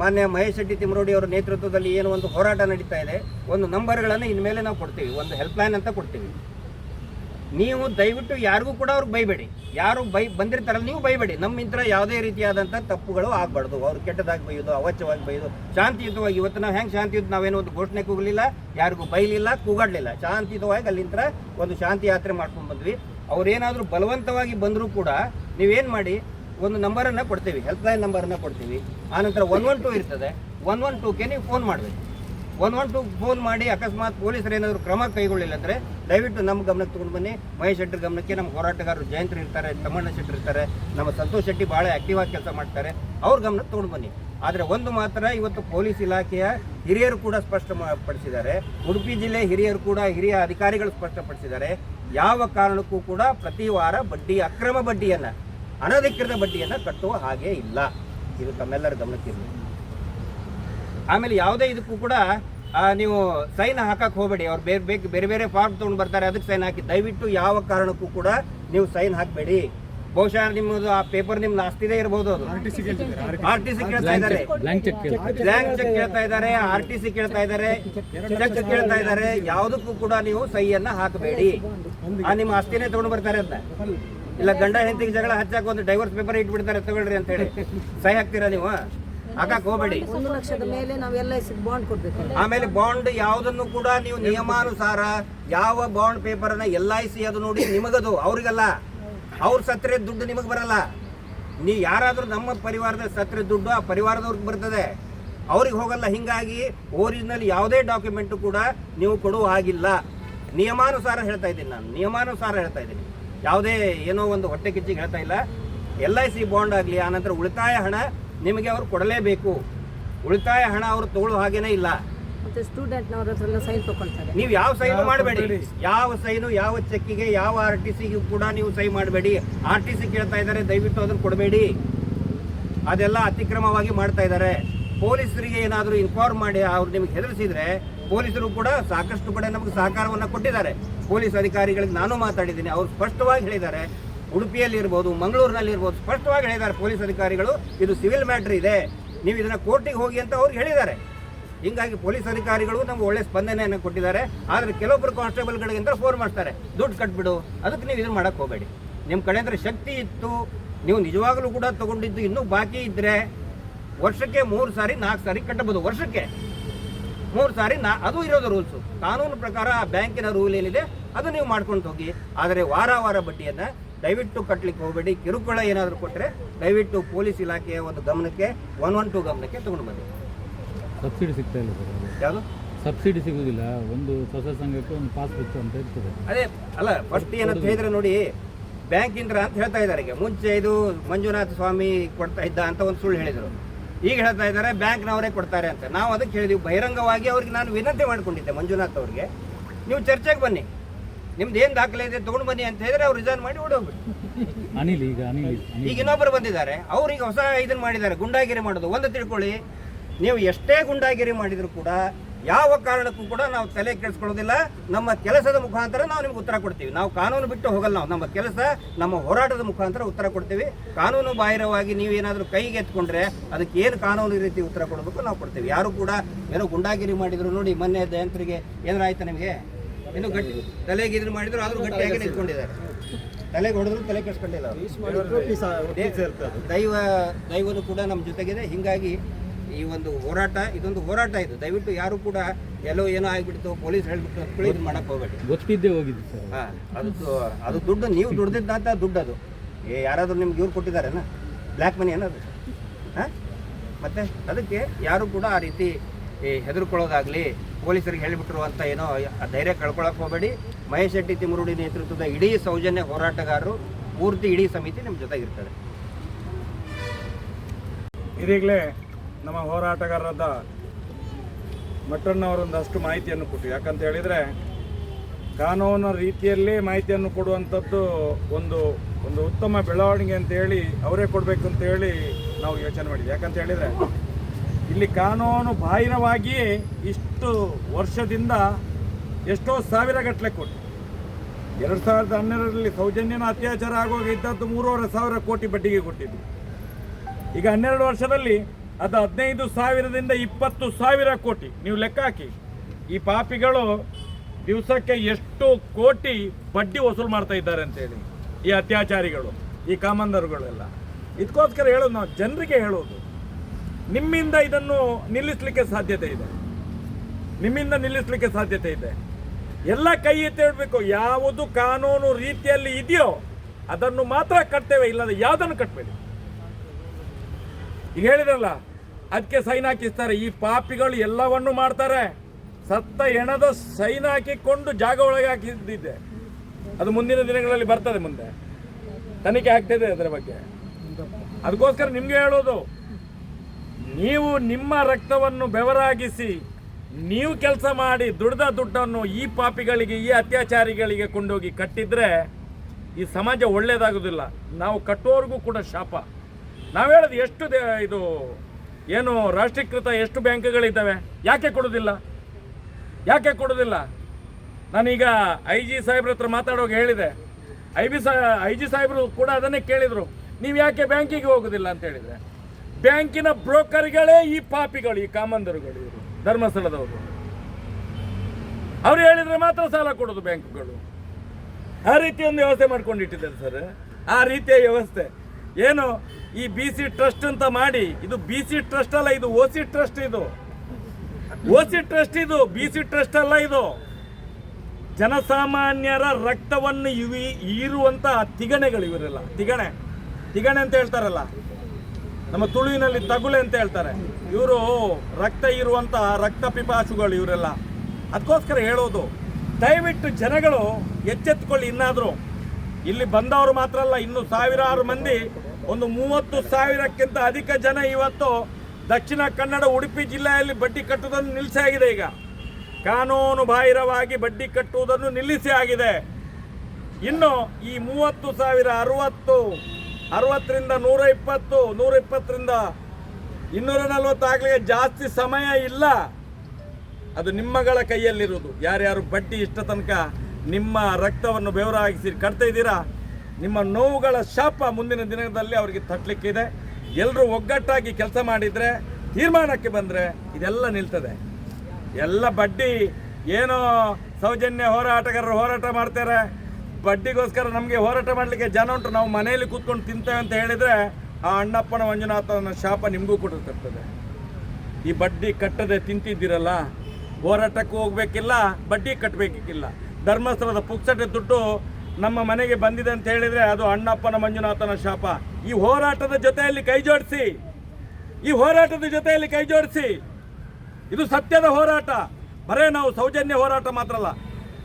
ಮಾನ್ಯ ಮಹೇಶ್ ಶೆಟ್ಟಿ ತಿಮರೋಡಿ ಅವರ ನೇತೃತ್ವದಲ್ಲಿ ಏನು ಒಂದು ಹೋರಾಟ ನಡೀತಾ ಇದೆ. ಒಂದು ನಂಬರ್ಗಳನ್ನು ಇನ್ಮೇಲೆ ನಾವು ಕೊಡ್ತೀವಿ, ಒಂದು ಹೆಲ್ಪ್ಲೈನ್ ಅಂತ ಕೊಡ್ತೀವಿ. ನೀವು ದಯವಿಟ್ಟು ಯಾರಿಗೂ ಕೂಡ ಅವ್ರಿಗೆ ಬೈಬೇಡಿ ಯಾರು ಬೈ ಬಂದಿರ್ತಾರಲ್ಲ, ನೀವು ಬೈಬೇಡಿ ನಮ್ಮ ಇಂತ್ರ ಯಾವುದೇ ರೀತಿಯಾದಂಥ ತಪ್ಪುಗಳು ಆಗಬಾರ್ದು. ಅವ್ರು ಕೆಟ್ಟದಾಗಿ ಬೈಯೋದು ಅವಚ್ಚವಾಗಿ ಬೈಯೋದು, ಶಾಂತಿಯುತವಾಗಿ ಇವತ್ತು ನಾವು ಹೆಂಗೆ ಶಾಂತಿಯುತ ನಾವೇನೋ ಒಂದು ಘೋಷಣೆ ಕೂಗಲಿಲ್ಲ, ಯಾರಿಗೂ ಬೈಲಿಲ್ಲ, ಕೂಗಾಡಲಿಲ್ಲ. ಶಾಂತಿಯುತವಾಗಿ ಅಲ್ಲಿಂದ ಒಂದು ಶಾಂತಿ ಯಾತ್ರೆ ಮಾಡ್ಕೊಂಡು ಬಂದ್ವಿ. ಅವ್ರೇನಾದರೂ ಬಲವಂತವಾಗಿ ಬಂದರೂ ಕೂಡ ನೀವೇನು ಮಾಡಿ, ಒಂದು ನಂಬರನ್ನು ಕೊಡ್ತೀವಿ. ಹೆಲ್ಪ್ಲೈನ್ ನಂಬರನ್ನು ಕೊಡ್ತೀವಿ. ಆನಂತರ ಒನ್ ಒನ್ ಟೂ ಇರ್ತದೆ. ಒನ್ ಒನ್ ಟೂಗೆ ನೀವು ಫೋನ್ ಮಾಡಬೇಕು. ಒನ್ ಒನ್ ಟು ಫೋನ್ ಮಾಡಿ ಅಕಸ್ಮಾತ್ ಪೊಲೀಸರು ಏನಾದರೂ ಕ್ರಮ ಕೈಗೊಳ್ಳಿಲ್ಲ ಅಂದರೆ ದಯವಿಟ್ಟು ನಮ್ಮ ಗಮನಕ್ಕೆ ತೊಗೊಂಡು ಬನ್ನಿ. ಮಹೇಶ್ ಶೆಟ್ಟರ್ ಗಮನಕ್ಕೆ ನಮ್ಮ ಹೋರಾಟಗಾರರು ಜಯಂತ್ರು ಇರ್ತಾರೆ, ತಮ್ಮಣ್ಣ ಶೆಟ್ಟರ್ ಇರ್ತಾರೆ, ನಮ್ಮ ಸಂತೋಷ್ ಶೆಟ್ಟಿ ಭಾಳ ಆಕ್ಟಿವ್ ಆಗಿ ಕೆಲಸ ಮಾಡ್ತಾರೆ. ಅವ್ರ ಗಮನಕ್ಕೆ ತೊಗೊಂಡು ಬನ್ನಿ. ಆದರೆ ಒಂದು ಮಾತ್ರ ಇವತ್ತು ಪೊಲೀಸ್ ಇಲಾಖೆಯ ಹಿರಿಯರು ಕೂಡ ಸ್ಪಷ್ಟಪಡಿಸಿದ್ದಾರೆ ಉಡುಪಿ ಜಿಲ್ಲೆ ಹಿರಿಯರು ಕೂಡ, ಹಿರಿಯ ಅಧಿಕಾರಿಗಳು ಸ್ಪಷ್ಟಪಡಿಸಿದ್ದಾರೆ ಯಾವ ಕಾರಣಕ್ಕೂ ಕೂಡ ಪ್ರತಿ ವಾರ ಬಡ್ಡಿ, ಅಕ್ರಮ ಬಡ್ಡಿಯನ್ನು, ಅನಧಿಕೃತ ಬಡ್ಡಿಯನ್ನು ಕಟ್ಟುವ ಹಾಗೆ ಇಲ್ಲ. ಇದು ತಮ್ಮೆಲ್ಲರ ಗಮನಕ್ಕಿರಲಿ ಆಮೇಲೆ ಯಾವುದೇ ಇದಕ್ಕೂ ಕೂಡ ನೀವು ಸೈನ್ ಹಾಕಕ್ಕೆ ಹೋಗಬೇಡಿ. ಅವ್ರು ಬೇರೆ ಬೇರೆ ಬೇರೆ ಬೇರೆ ಫಾರ್ಮ್ ತೊಗೊಂಡು ಬರ್ತಾರೆ ಅದಕ್ಕೆ ಸೈನ್ ಹಾಕಿ. ದಯವಿಟ್ಟು ಯಾವ ಕಾರಣಕ್ಕೂ ಕೂಡ ನೀವು ಸೈನ್ ಹಾಕಬೇಡಿ. ಬಹುಶಃ ನಿಮ್ಮದು ಆ ಪೇಪರ್ ನಿಮ್ದು ಆಸ್ತಿದೇ ಇರಬಹುದು ಅದು. ಆರ್ ಟಿ ಸಿ ಕೇಳ್ತಾ ಇದ್ದಾರೆ ಬ್ಲಾಂಕ್ ಚೆಕ್ ಕೇಳ್ತಾ ಇದ್ದಾರೆ. ಆರ್ ಟಿ ಸಿ ಕೇಳ್ತಾ ಇದ್ದಾರೆ. ಚೆಕ್ ಕೇಳ್ತಾ ಇದ್ದಾರೆ. ಯಾವುದಕ್ಕೂ ಕೂಡ ನೀವು ಸಹಿಯನ್ನ ಹಾಕಬೇಡಿ. ಆ ನಿಮ್ಮ ಆಸ್ತಿನೇ ತಗೊಂಡು ಬರ್ತಾರೆ ಅಂತ. ಇಲ್ಲ ಗಂಡ ಹೆಂಡತಿಗೆ ಜಗಳ ಹಚ್ಚಾಕ ಒಂದು ಡೈವರ್ಸ್ ಪೇಪರ್ ಇಟ್ಬಿಡ್ತಾರೆ ತಗೊಳ್ರಿ ಅಂತ ಹೇಳಿ. ಸಹಿ ಹಾಕ್ತೀರಾ ನೀವು? ಹಾಕಕ್ ಹೋಗಬೇಡಿ. ಒಂದು ಲಕ್ಷದ ಮೇಲೆ ನಾವು ಎಲ್ ಐ ಸಿ ಬಾಂಡ್ ಕೊಡ್ಬೇಕು. ಆಮೇಲೆ ಬಾಂಡ್ ಯಾವುದನ್ನು ಕೂಡ ನೀವು ನಿಯಮಾನುಸಾರ ಯಾವ ಬಾಂಡ್ ಪೇಪರ್ ಅನ್ನ ಎಲ್ ಐ ಸಿ ಅದು ನೋಡಿ ನಿಮಗದು ಅವ್ರಿಗಲ್ಲ. ಅವ್ರ ಸತ್ರೆ ದುಡ್ಡು ನಿಮಗೆ ಬರಲ್ಲ. ನೀ ಯಾರಾದರೂ ನಮ್ಮ ಪರಿವಾರದ ಸತ್ರೆ ದುಡ್ಡು ಆ ಪರಿವಾರದವ್ರಿಗೆ ಬರ್ತದೆ. ಅವ್ರಿಗೆ ಹೋಗಲ್ಲ ಹಿಂಗಾಗಿ ಒರಿಜಿನಲ್ ಯಾವುದೇ ಡಾಕ್ಯುಮೆಂಟು ಕೂಡ ನೀವು ಕೊಡುವ ಹಾಗಿಲ್ಲ. ನಿಯಮಾನುಸಾರ ಹೇಳ್ತಾ ಇದ್ದೀನಿ ನಾನು ನಿಯಮಾನುಸಾರ ಹೇಳ್ತಾ ಇದ್ದೀನಿ. ಯಾವುದೇ ಏನೋ ಒಂದು ಹೊಟ್ಟೆ ಕಿಚ್ಚಿಗೆ ಹೇಳ್ತಾ ಇಲ್ಲ. ಎಲ್ ಐ ಸಿ ಬಾಂಡ್ ಆಗಲಿ ಆನಂತರ ಉಳಿತಾಯ ಹಣ ನಿಮಗೆ ಅವರು ಕೊಡಲೇಬೇಕು. ಉಳಿತಾಯ ಹಣ ಅವರು ತಗೊಳ್ಳೋ ಹಾಗೇನೇ ಇಲ್ಲ. ಮತ್ತೆ ಸ್ಟೂಡೆಂಟ್ನವ್ರ ಹತ್ರ ಎಲ್ಲ ಸೈನ್ ತಗೊಳ್ತಾರೆ ನೀವು ಯಾವ ಸೈನು ಮಾಡಬೇಡಿ. ಯಾವ ಸೈನು ಯಾವ ಚೆಕ್ಕಿಗೆ ಯಾವ ಆರ್ ಟಿ ಸಿಗೂ ಕೂಡ ನೀವು ಸೈನ್ ಮಾಡಬೇಡಿ. ಆರ್ ಟಿ ಸಿ ಕೇಳ್ತಾ ಇದ್ದಾರೆ ದಯವಿಟ್ಟು ಅದನ್ನು ಕೊಡಬೇಡಿ. ಅದೆಲ್ಲ ಅತಿಕ್ರಮವಾಗಿ ಮಾಡ್ತಾ ಇದ್ದಾರೆ. ಪೊಲೀಸರಿಗೆ ಏನಾದರೂ ಇನ್ಫಾರ್ಮ್ ಮಾಡಿ ಅವ್ರು ನಿಮಗೆ ಹೆದರಿಸಿದ್ರೆ ಪೊಲೀಸರು ಕೂಡ ಸಾಕಷ್ಟು ಕಡೆ ನಮಗೆ ಸಹಕಾರವನ್ನು ಕೊಟ್ಟಿದ್ದಾರೆ. ಪೊಲೀಸ್ ಅಧಿಕಾರಿಗಳಿಗೆ ನಾನು ಮಾತಾಡಿದ್ದೀನಿ. ಅವರು ಸ್ಪಷ್ಟವಾಗಿ ಹೇಳಿದ್ದಾರೆ ಉಡುಪಿಯಲ್ಲಿ ಇರ್ಬೋದು ಮಂಗಳೂರಿನಲ್ಲಿ ಇರ್ಬೋದು ಸ್ಪಷ್ಟವಾಗಿ ಹೇಳಿದ್ದಾರೆ ಪೊಲೀಸ್ ಅಧಿಕಾರಿಗಳು, ಇದು ಸಿವಿಲ್ ಮ್ಯಾಟ್ರ್ ಇದೆ, ನೀವು ಇದನ್ನು ಕೋರ್ಟಿಗೆ ಹೋಗಿ ಅಂತ ಅವ್ರಿಗೆ ಹೇಳಿದ್ದಾರೆ. ಹಿಂಗಾಗಿ ಪೊಲೀಸ್ ಅಧಿಕಾರಿಗಳು ನಮ್ಗೆ ಒಳ್ಳೆ ಸ್ಪಂದನೆಯನ್ನು ಕೊಟ್ಟಿದ್ದಾರೆ, ಆದರೆ ಕೆಲವೊಬ್ಬರು ಕಾನ್ಸ್ಟೇಬಲ್ಗಳಿಗಿಂತ ಫೋನ್ ಮಾಡ್ತಾರೆ, ದುಡ್ಡು ಕಟ್ಬಿಡು, ಅದಕ್ಕೆ ನೀವು ಇದನ್ನು ಮಾಡೋಕ್ಕೆ ಹೋಗಬೇಡಿ. ನಿಮ್ಮ ಕಡೆ ಅಂದರೆ ಶಕ್ತಿ ಇತ್ತು, ನೀವು ನಿಜವಾಗಲೂ ಕೂಡ ತಗೊಂಡಿದ್ದು ಇನ್ನೂ ಬಾಕಿ ಇದ್ದರೆ ವರ್ಷಕ್ಕೆ ಮೂರು ಸಾರಿ, ನಾಲ್ಕು ಸಾರಿ ಕಟ್ಟಬಹುದು, ವರ್ಷಕ್ಕೆ ಮೂರು ಸಾರಿ ನಾ, ಅದು ಇರೋದು ರೂಲ್ಸು ಕಾನೂನು ಪ್ರಕಾರ ಆ ಬ್ಯಾಂಕಿನ ರೂಲ್ ಏನಿದೆ, ಅದು ನೀವು ಮಾಡ್ಕೊಂಡು ಹೋಗಿ, ಆದರೆ ವಾರ ವಾರ ಬಡ್ಡಿಯನ್ನು ದಯವಿಟ್ಟು ಕಟ್ಟಲಿಕ್ಕೆ ಹೋಗಬೇಡಿ. ಕಿರುಕುಳ ಏನಾದರೂ ಕೊಟ್ಟರೆ ದಯವಿಟ್ಟು ಪೊಲೀಸ್ ಇಲಾಖೆಯ ಒಂದು ಗಮನಕ್ಕೆ ಒನ್ ಒನ್ ಟು ಗಮನಕ್ಕೆ ತಗೊಂಡು ಬನ್ನಿ. ಸಬ್ಸಿಡಿ ಸಿಗ್ತಾ ಇಲ್ಲ ಸರ್ ಯಾವುದು? ಸಬ್ಸಿಡಿ ಸಿಗುವುದಿಲ್ಲ ಒಂದು ಸ್ವಸಹಾಯ ಸಂಘಕ್ಕೆ ಒಂದು ಪಾಸ್ಬುಕ್ ಅಂತ ಇರ್ತದೆ. ಅದೇ ಅಲ್ಲ ಫಸ್ಟ್ ಏನಂತ ಹೇಳಿದ್ರೆ ನೋಡಿ ಬ್ಯಾಂಕಿಂದ್ರ ಅಂತ ಹೇಳ್ತಾ ಇದ್ದಾರೆ ಈಗ. ಮುಂಚೆ ಇದು ಮಂಜುನಾಥ ಸ್ವಾಮಿ ಕೊಡ್ತಾ ಇದ್ದ ಅಂತ ಒಂದು ಸುಳ್ಳು ಹೇಳಿದರು. ಈಗ ಹೇಳ್ತಾ ಇದ್ದಾರೆ ಬ್ಯಾಂಕ್ನವರೇ ಕೊಡ್ತಾರೆ ಅಂತ. ನಾವು ಅದಕ್ಕೆ ಹೇಳಿದ್ವಿ. ಬಹಿರಂಗವಾಗಿ ಅವ್ರಿಗೆ ನಾನು ವಿನಂತಿ ಮಾಡಿಕೊಂಡಿದ್ದೆ ಮಂಜುನಾಥ್ ಅವ್ರಿಗೆ. ನೀವು ಚರ್ಚೆಗೆ ಬನ್ನಿ. ನಿಮ್ದು ಏನು ದಾಖಲೆ ಇದೆ? ತೊಗೊಂಡು ಬನ್ನಿ ಅಂತ ಹೇಳಿದ್ರೆ ಅವ್ರು ರಿಸೈನ್ ಮಾಡಿ ಓಡೋಗ್ಬಿಟ್ಟು ಅನಿಲ್ ಈಗ ಅನಿಲ್ ಈಗ ಇನ್ನೊಬ್ಬರು ಬಂದಿದ್ದಾರೆ. ಅವ್ರಿಗೆ ಹೊಸ ಇದನ್ನ ಮಾಡಿದ್ದಾರೆ. ಗುಂಡಾಗಿರಿ ಮಾಡೋದು. ಒಂದು ತಿಳ್ಕೊಳ್ಳಿ. ನೀವು ಎಷ್ಟೇ ಗುಂಡಾಗಿರಿ ಮಾಡಿದ್ರು ಕೂಡ ಯಾವ ಕಾರಣಕ್ಕೂ ಕೂಡ ನಾವು ತಲೆ ಕೆಡಿಸ್ಕೊಳ್ಳೋದಿಲ್ಲ. ನಮ್ಮ ಕೆಲಸದ ಮುಖಾಂತರ ನಾವು ನಿಮ್ಗೆ ಉತ್ತರ ಕೊಡ್ತೀವಿ. ನಾವು ಕಾನೂನು ಬಿಟ್ಟು ಹೋಗಲ್ಲ ನಾವು. ನಮ್ಮ ಕೆಲಸ ನಮ್ಮ ಹೋರಾಟದ ಮುಖಾಂತರ ಉತ್ತರ ಕೊಡ್ತೀವಿ. ಕಾನೂನು ಬಾಹಿರವಾಗಿ ನೀವು ಏನಾದರೂ ಕೈಗೆ ಎತ್ಕೊಂಡ್ರೆ ಅದಕ್ಕೆ ಏನು ಕಾನೂನು ರೀತಿ ಉತ್ತರ ಕೊಡಬೇಕು ನಾವು ಕೊಡ್ತೀವಿ. ಯಾರು ಕೂಡ ಏನೋ ಗುಂಡಾಗಿರಿ ಮಾಡಿದ್ರು ನೋಡಿ ಮೊನ್ನೆ ಜಯಂತರಿಗೆ ಏನಾರಾಯ್ತು ನಿಮಗೆ? ಏನು ಗಟ್ಟಿ ತಲೆಗೆ ಇದನ್ನು ಮಾಡಿದ್ರು ಆದರೂ ಗಟ್ಟಿಯಾಗಿ ನಿಂತ್ಕೊಂಡಿದ್ದಾರೆ. ತಲೆಗೆ ಹೊಡೆದ್ರು ತಲೆ ಕೆಡಿಸ್ಕೊಂಡಿಲ್ಲ ದೈವ ದೈವನು ಕೂಡ ನಮ್ಮ ಜೊತೆಗಿದೆ. ಹಿಂಗಾಗಿ ಈ ಒಂದು ಹೋರಾಟ ಇದೊಂದು ಹೋರಾಟ ಇದು. ದಯವಿಟ್ಟು ಯಾರು ಕೂಡ ಎಲ್ಲೋ ಏನೋ ಆಗಿಬಿಡ್ತು ಪೊಲೀಸ್ ಹೇಳ್ಬಿಟ್ಟು ಅಂತ ಇದು ಮಾಡಕ್ ಹೋಗ್ಬೇಡಿ. ಗೊತ್ತಿದ್ದೇ ಹೋಗಿದ್ದು ಸರ್. ಹಾ ಅದು ಅದು ದುಡ್ಡು ನೀವು ದುಡ್ದಿದ್ದಂತ ದುಡ್ಡು ಅದು. ಏ ಯಾರಾದ್ರೂ ನಿಮ್ಗೆ ಇವ್ರು ಕೊಟ್ಟಿದ್ದಾರೇನ? ಬ್ಲ್ಯಾಕ್ ಮನಿ ಅನ್ನೋದು ಹಾಂ? ಮತ್ತೆ ಅದಕ್ಕೆ ಯಾರು ಕೂಡ ಆ ರೀತಿ ಹೆದರ್ಕೊಳ್ಳೋದಾಗ್ಲಿ ಪೊಲೀಸರಿಗೆ ಅಂತ ಏನೋ ಧೈರ್ಯ ಕಳ್ಕೊಳಕ್ ಹೋಗಬೇಡಿ. ಮಹೇಶ್ ಶೆಟ್ಟಿ ತಿಮರುಡಿ ನೇತೃತ್ವದ ಇಡೀ ಸೌಜನ್ಯ ಹೋರಾಟಗಾರರು ಪೂರ್ತಿ ಇಡೀ ಸಮಿತಿ ನಿಮ್ಮ ಜೊತೆಗಿರ್ತದೆ ಇದೀಗಲೇ ನಮ್ಮ ಹೋರಾಟಗಾರರಾದ ಮಟ್ಟಣ್ಣವರೊಂದಷ್ಟು ಮಾಹಿತಿಯನ್ನು ಕೊಟ್ಟು ಯಾಕಂತ ಹೇಳಿದರೆ ಕಾನೂನು ರೀತಿಯಲ್ಲಿ ಮಾಹಿತಿಯನ್ನು ಕೊಡುವಂಥದ್ದು ಒಂದು ಒಂದು ಉತ್ತಮ ಬೆಳವಣಿಗೆ ಅಂತೇಳಿ ಅವರೇ ಕೊಡಬೇಕು ಅಂತೇಳಿ ನಾವು ಯೋಚನೆ ಮಾಡಿದ್ವಿ. ಯಾಕಂತ ಹೇಳಿದರೆ ಇಲ್ಲಿ ಕಾನೂನು ಬಾಹಿರವಾಗಿಯೇ ಇಷ್ಟು ವರ್ಷದಿಂದ ಎಷ್ಟೋ ಸಾವಿರ ಗಟ್ಟಲೆ ಕೊಟ್ಟು ಎರಡು ಸಾವಿರದ ಹನ್ನೆರಡರಲ್ಲಿ ಸೌಜನ್ಯನ ಅತ್ಯಾಚಾರ ಆಗುವಾಗ ಇದ್ದದ್ದು ಮೂರುವರೆ ಸಾವಿರ ಕೋಟಿ ಬಡ್ಡಿಗೆ ಕೊಟ್ಟಿದ್ದು ಈಗ ಹನ್ನೆರಡು ವರ್ಷದಲ್ಲಿ ಅದು ಹದಿನೈದು ಸಾವಿರದಿಂದ ಇಪ್ಪತ್ತು ಸಾವಿರ ಕೋಟಿ. ನೀವು ಲೆಕ್ಕ ಹಾಕಿ. ಈ ಪಾಪಿಗಳು ದಿವಸಕ್ಕೆ ಎಷ್ಟು ಕೋಟಿ ಬಡ್ಡಿ ವಸೂಲು ಮಾಡ್ತಾ ಇದ್ದಾರೆ ಅಂತೇಳಿ. ಈ ಅತ್ಯಾಚಾರಿಗಳು, ಈ ಕಾಮಂದರುಗಳೆಲ್ಲ. ಇದಕ್ಕೋಸ್ಕರ ಹೇಳೋದು ನಾವು, ಜನರಿಗೆ ಹೇಳೋದು. ನಿಮ್ಮಿಂದ ಇದನ್ನು ನಿಲ್ಲಿಸಲಿಕ್ಕೆ ಸಾಧ್ಯತೆ ಇದೆ. ನಿಮ್ಮಿಂದ ನಿಲ್ಲಿಸಲಿಕ್ಕೆ ಸಾಧ್ಯತೆ ಇದೆ. ಎಲ್ಲ ಕೈ ಎತ್ತಿಡಬೇಕು ಯಾವುದು ಕಾನೂನು ರೀತಿಯಲ್ಲಿ ಇದೆಯೋ ಅದನ್ನು ಮಾತ್ರ ಕಟ್ತೇವೆ ಇಲ್ಲದ ಯಾವುದನ್ನು ಕಟ್ಟಬೇಡಿ ಈಗ ಹೇಳಿದ್ರಲ್ಲ ಅದಕ್ಕೆ ಸೈನ್ ಹಾಕಿಸ್ತಾರೆ, ಈ ಪಾಪಿಗಳು ಎಲ್ಲವನ್ನು ಮಾಡ್ತಾರೆ. ಸತ್ತ ಹೆಣದ ಸೈನ್ ಹಾಕಿಕೊಂಡು ಜಾಗ ಒಳಗೆ ಹಾಕಿದ್ದಿದೆ ಅದು ಮುಂದಿನ ದಿನಗಳಲ್ಲಿ ಬರ್ತದೆ ಮುಂದೆ. ತನಿಖೆ ಆಗ್ತಿದೆ ಅದರ ಬಗ್ಗೆ. ಅದಕ್ಕೋಸ್ಕರ ನಿಮಗೆ ಹೇಳೋದು ನೀವು ನಿಮ್ಮ ರಕ್ತವನ್ನು ಬೆವರಾಗಿಸಿ, ನೀವು ಕೆಲಸ ಮಾಡಿ ದುಡ್ದ ದುಡ್ಡನ್ನು ಈ ಪಾಪಿಗಳಿಗೆ, ಈ ಅತ್ಯಾಚಾರಿಗಳಿಗೆ ಕೊಂಡೋಗಿ ಕಟ್ಟಿದ್ರೆ ಈ ಸಮಾಜ ಒಳ್ಳೇದಾಗೋದಿಲ್ಲ ನಾವು ಕಟ್ಟೋರ್ಗೂ ಕೂಡ ಶಾಪ. ನಾವು ಹೇಳೋದು ಎಷ್ಟು ಇದು ಏನು ರಾಷ್ಟ್ರೀಕೃತ ಎಷ್ಟು ಬ್ಯಾಂಕ್ಗಳಿದ್ದಾವೆ? ಯಾಕೆ ಕೊಡೋದಿಲ್ಲ? ಯಾಕೆ ಕೊಡೋದಿಲ್ಲ? ನಾನೀಗ ಐ ಜಿ ಸಾಹೇಬ್ರ ಹತ್ರ ಮಾತಾಡೋಕೆ ಹೇಳಿದೆ. ಐ ಬಿ ಸಾ ಐ ಜಿ ಸಾಹೇಬರು ಕೂಡ ಅದನ್ನೇ ಕೇಳಿದರು. ನೀವು ಯಾಕೆ ಬ್ಯಾಂಕಿಗೆ ಹೋಗೋದಿಲ್ಲ ಅಂತ ಹೇಳಿದರೆ? ಬ್ಯಾಂಕಿನ ಬ್ರೋಕರ್ಗಳೇ ಈ ಪಾಪಿಗಳು, ಈ ಕಾಮಂದರುಗಳು ಇವರು, ಧರ್ಮಸ್ಥಳದವರು. ಅವ್ರು ಹೇಳಿದ್ರೆ ಮಾತ್ರ ಸಾಲ ಕೊಡೋದು ಬ್ಯಾಂಕ್ಗಳು. ಆ ರೀತಿ ಒಂದು ವ್ಯವಸ್ಥೆ ಮಾಡ್ಕೊಂಡಿಟ್ಟಿದ್ದಾರೆ ಸರ್. ಆ ರೀತಿಯ ವ್ಯವಸ್ಥೆ. ಏನು, ಈ ಬಿ ಸಿ ಟ್ರಸ್ಟ್ ಅಂತ ಮಾಡಿ, ಇದು ಬಿ ಸಿ ಟ್ರಸ್ಟ್ ಅಲ್ಲ, ಇದು ಓ ಸಿ ಟ್ರಸ್ಟ್ ಇದು. ಓ ಸಿ ಟ್ರಸ್ಟ್ ಇದು, ಬಿ ಸಿ ಟ್ರಸ್ಟ್ ಅಲ್ಲ ಇದು. ಜನಸಾಮಾನ್ಯರ ರಕ್ತವನ್ನು ಇವಿ ಹೀರುವಂತ ತಿಗಣೆಗಳು ಇವರೆಲ್ಲ. ತಿಗಣೆ ತಿಗಣೆ ಅಂತ ಹೇಳ್ತಾರಲ್ಲ. ನಮ್ಮ ತುಳುವಿನಲ್ಲಿ ತಗುಲೆ ಅಂತ ಹೇಳ್ತಾರೆ. ಇವರು ರಕ್ತ ಇರುವಂತ ರಕ್ತ ಪಿಪಾಸುಗಳು ಇವರೆಲ್ಲ. ಅದಕ್ಕೋಸ್ಕರ ಹೇಳೋದು, ದಯವಿಟ್ಟು ಜನಗಳು ಎಚ್ಚೆತ್ತುಕೊಳ್ಳಿ ಇನ್ನಾದರೂ. ಇಲ್ಲಿ ಬಂದವರು ಮಾತ್ರ ಅಲ್ಲ, ಇನ್ನು ಸಾವಿರಾರು ಮಂದಿ, ಒಂದು ಮೂವತ್ತು ಸಾವಿರಕ್ಕಿಂತ ಅಧಿಕ ಜನ ಇವತ್ತು ದಕ್ಷಿಣ ಕನ್ನಡ, ಉಡುಪಿ ಜಿಲ್ಲೆಯಲ್ಲಿ ಬಡ್ಡಿ ಕಟ್ಟುವುದನ್ನು ನಿಲ್ಲಿಸಿ ಆಗಿದೆ ಈಗ. ಕಾನೂನು ಬಾಹಿರವಾಗಿ ಬಡ್ಡಿ ಕಟ್ಟುವುದನ್ನು ನಿಲ್ಲಿಸಿ ಆಗಿದೆ. ಇನ್ನು ಈ ಮೂವತ್ತು ಸಾವಿರ, ಅರವತ್ತು ಅರವತ್ತರಿಂದ ನೂರ ಇಪ್ಪತ್ತು, ನೂರ ಇಪ್ಪತ್ತರಿಂದ ಇನ್ನೂರ ನಲವತ್ತು ಆಗ್ಲಿಕ್ಕೆ ಜಾಸ್ತಿ ಸಮಯ ಇಲ್ಲ. ಅದು ನಿಮ್ಮಗಳ ಕೈಯಲ್ಲಿರುವುದು. ಯಾರ್ಯಾರು ಬಡ್ಡಿ ಇಷ್ಟ ತನಕ ನಿಮ್ಮ ರಕ್ತವನ್ನು ಬೆವರಾಗಿಸಿ ಕಟ್ತಾ ಇದ್ದೀರಾ, ನಿಮ್ಮ ನೋವುಗಳ ಶಾಪ ಮುಂದಿನ ದಿನದಲ್ಲಿ ಅವರಿಗೆ ತಟ್ಟಲಿಕ್ಕಿದೆ. ಎಲ್ಲರೂ ಒಗ್ಗಟ್ಟಾಗಿ ಕೆಲಸ ಮಾಡಿದರೆ, ತೀರ್ಮಾನಕ್ಕೆ ಬಂದರೆ ಇದೆಲ್ಲ ನಿಲ್ತದೆ. ಎಲ್ಲ ಬಡ್ಡಿ ಏನೋ ಸೌಜನ್ಯ ಹೋರಾಟಗಾರರು ಹೋರಾಟ ಮಾಡ್ತಾರೆ. ಬಡ್ಡಿಗೋಸ್ಕರ ನಮಗೆ ಹೋರಾಟ ಮಾಡಲಿಕ್ಕೆ ಜನ ಉಂಟು. ನಾವು ಮನೆಯಲ್ಲಿ ಕೂತ್ಕೊಂಡು ತಿಂತೇವೆ ಅಂತ ಹೇಳಿದರೆ ಆ ಅಣ್ಣಪ್ಪನ ಮಂಜುನಾಥನ ಶಾಪ ನಿಮಗೂ ಕೂಡ ಈ ಬಡ್ಡಿ ಕಟ್ಟದೆ ತಿಂತಿದ್ದೀರಲ್ಲ, ಹೋರಾಟಕ್ಕೂ ಹೋಗಬೇಕಿಲ್ಲ, ಬಡ್ಡಿ ಕಟ್ಟಬೇಕಿಲ್ಲ ಧರ್ಮಸ್ಥಳದ ಪುಕ್ಸಟೆ ದುಡ್ಡು ನಮ್ಮ ಮನೆಗೆ ಬಂದಿದೆ ಅಂತ ಹೇಳಿದರೆ ಅದು ಅಣ್ಣಪ್ಪನ ಮಂಜುನಾಥನ ಶಾಪ. ಈ ಹೋರಾಟದ ಜೊತೆಯಲ್ಲಿ ಕೈ ಜೋಡಿಸಿ. ಈ ಹೋರಾಟದ ಜೊತೆಯಲ್ಲಿ ಕೈ ಜೋಡಿಸಿ. ಇದು ಸತ್ಯದ ಹೋರಾಟ. ಬರೇ ನಾವು ಸೌಜನ್ಯ ಹೋರಾಟ ಮಾತ್ರ ಅಲ್ಲ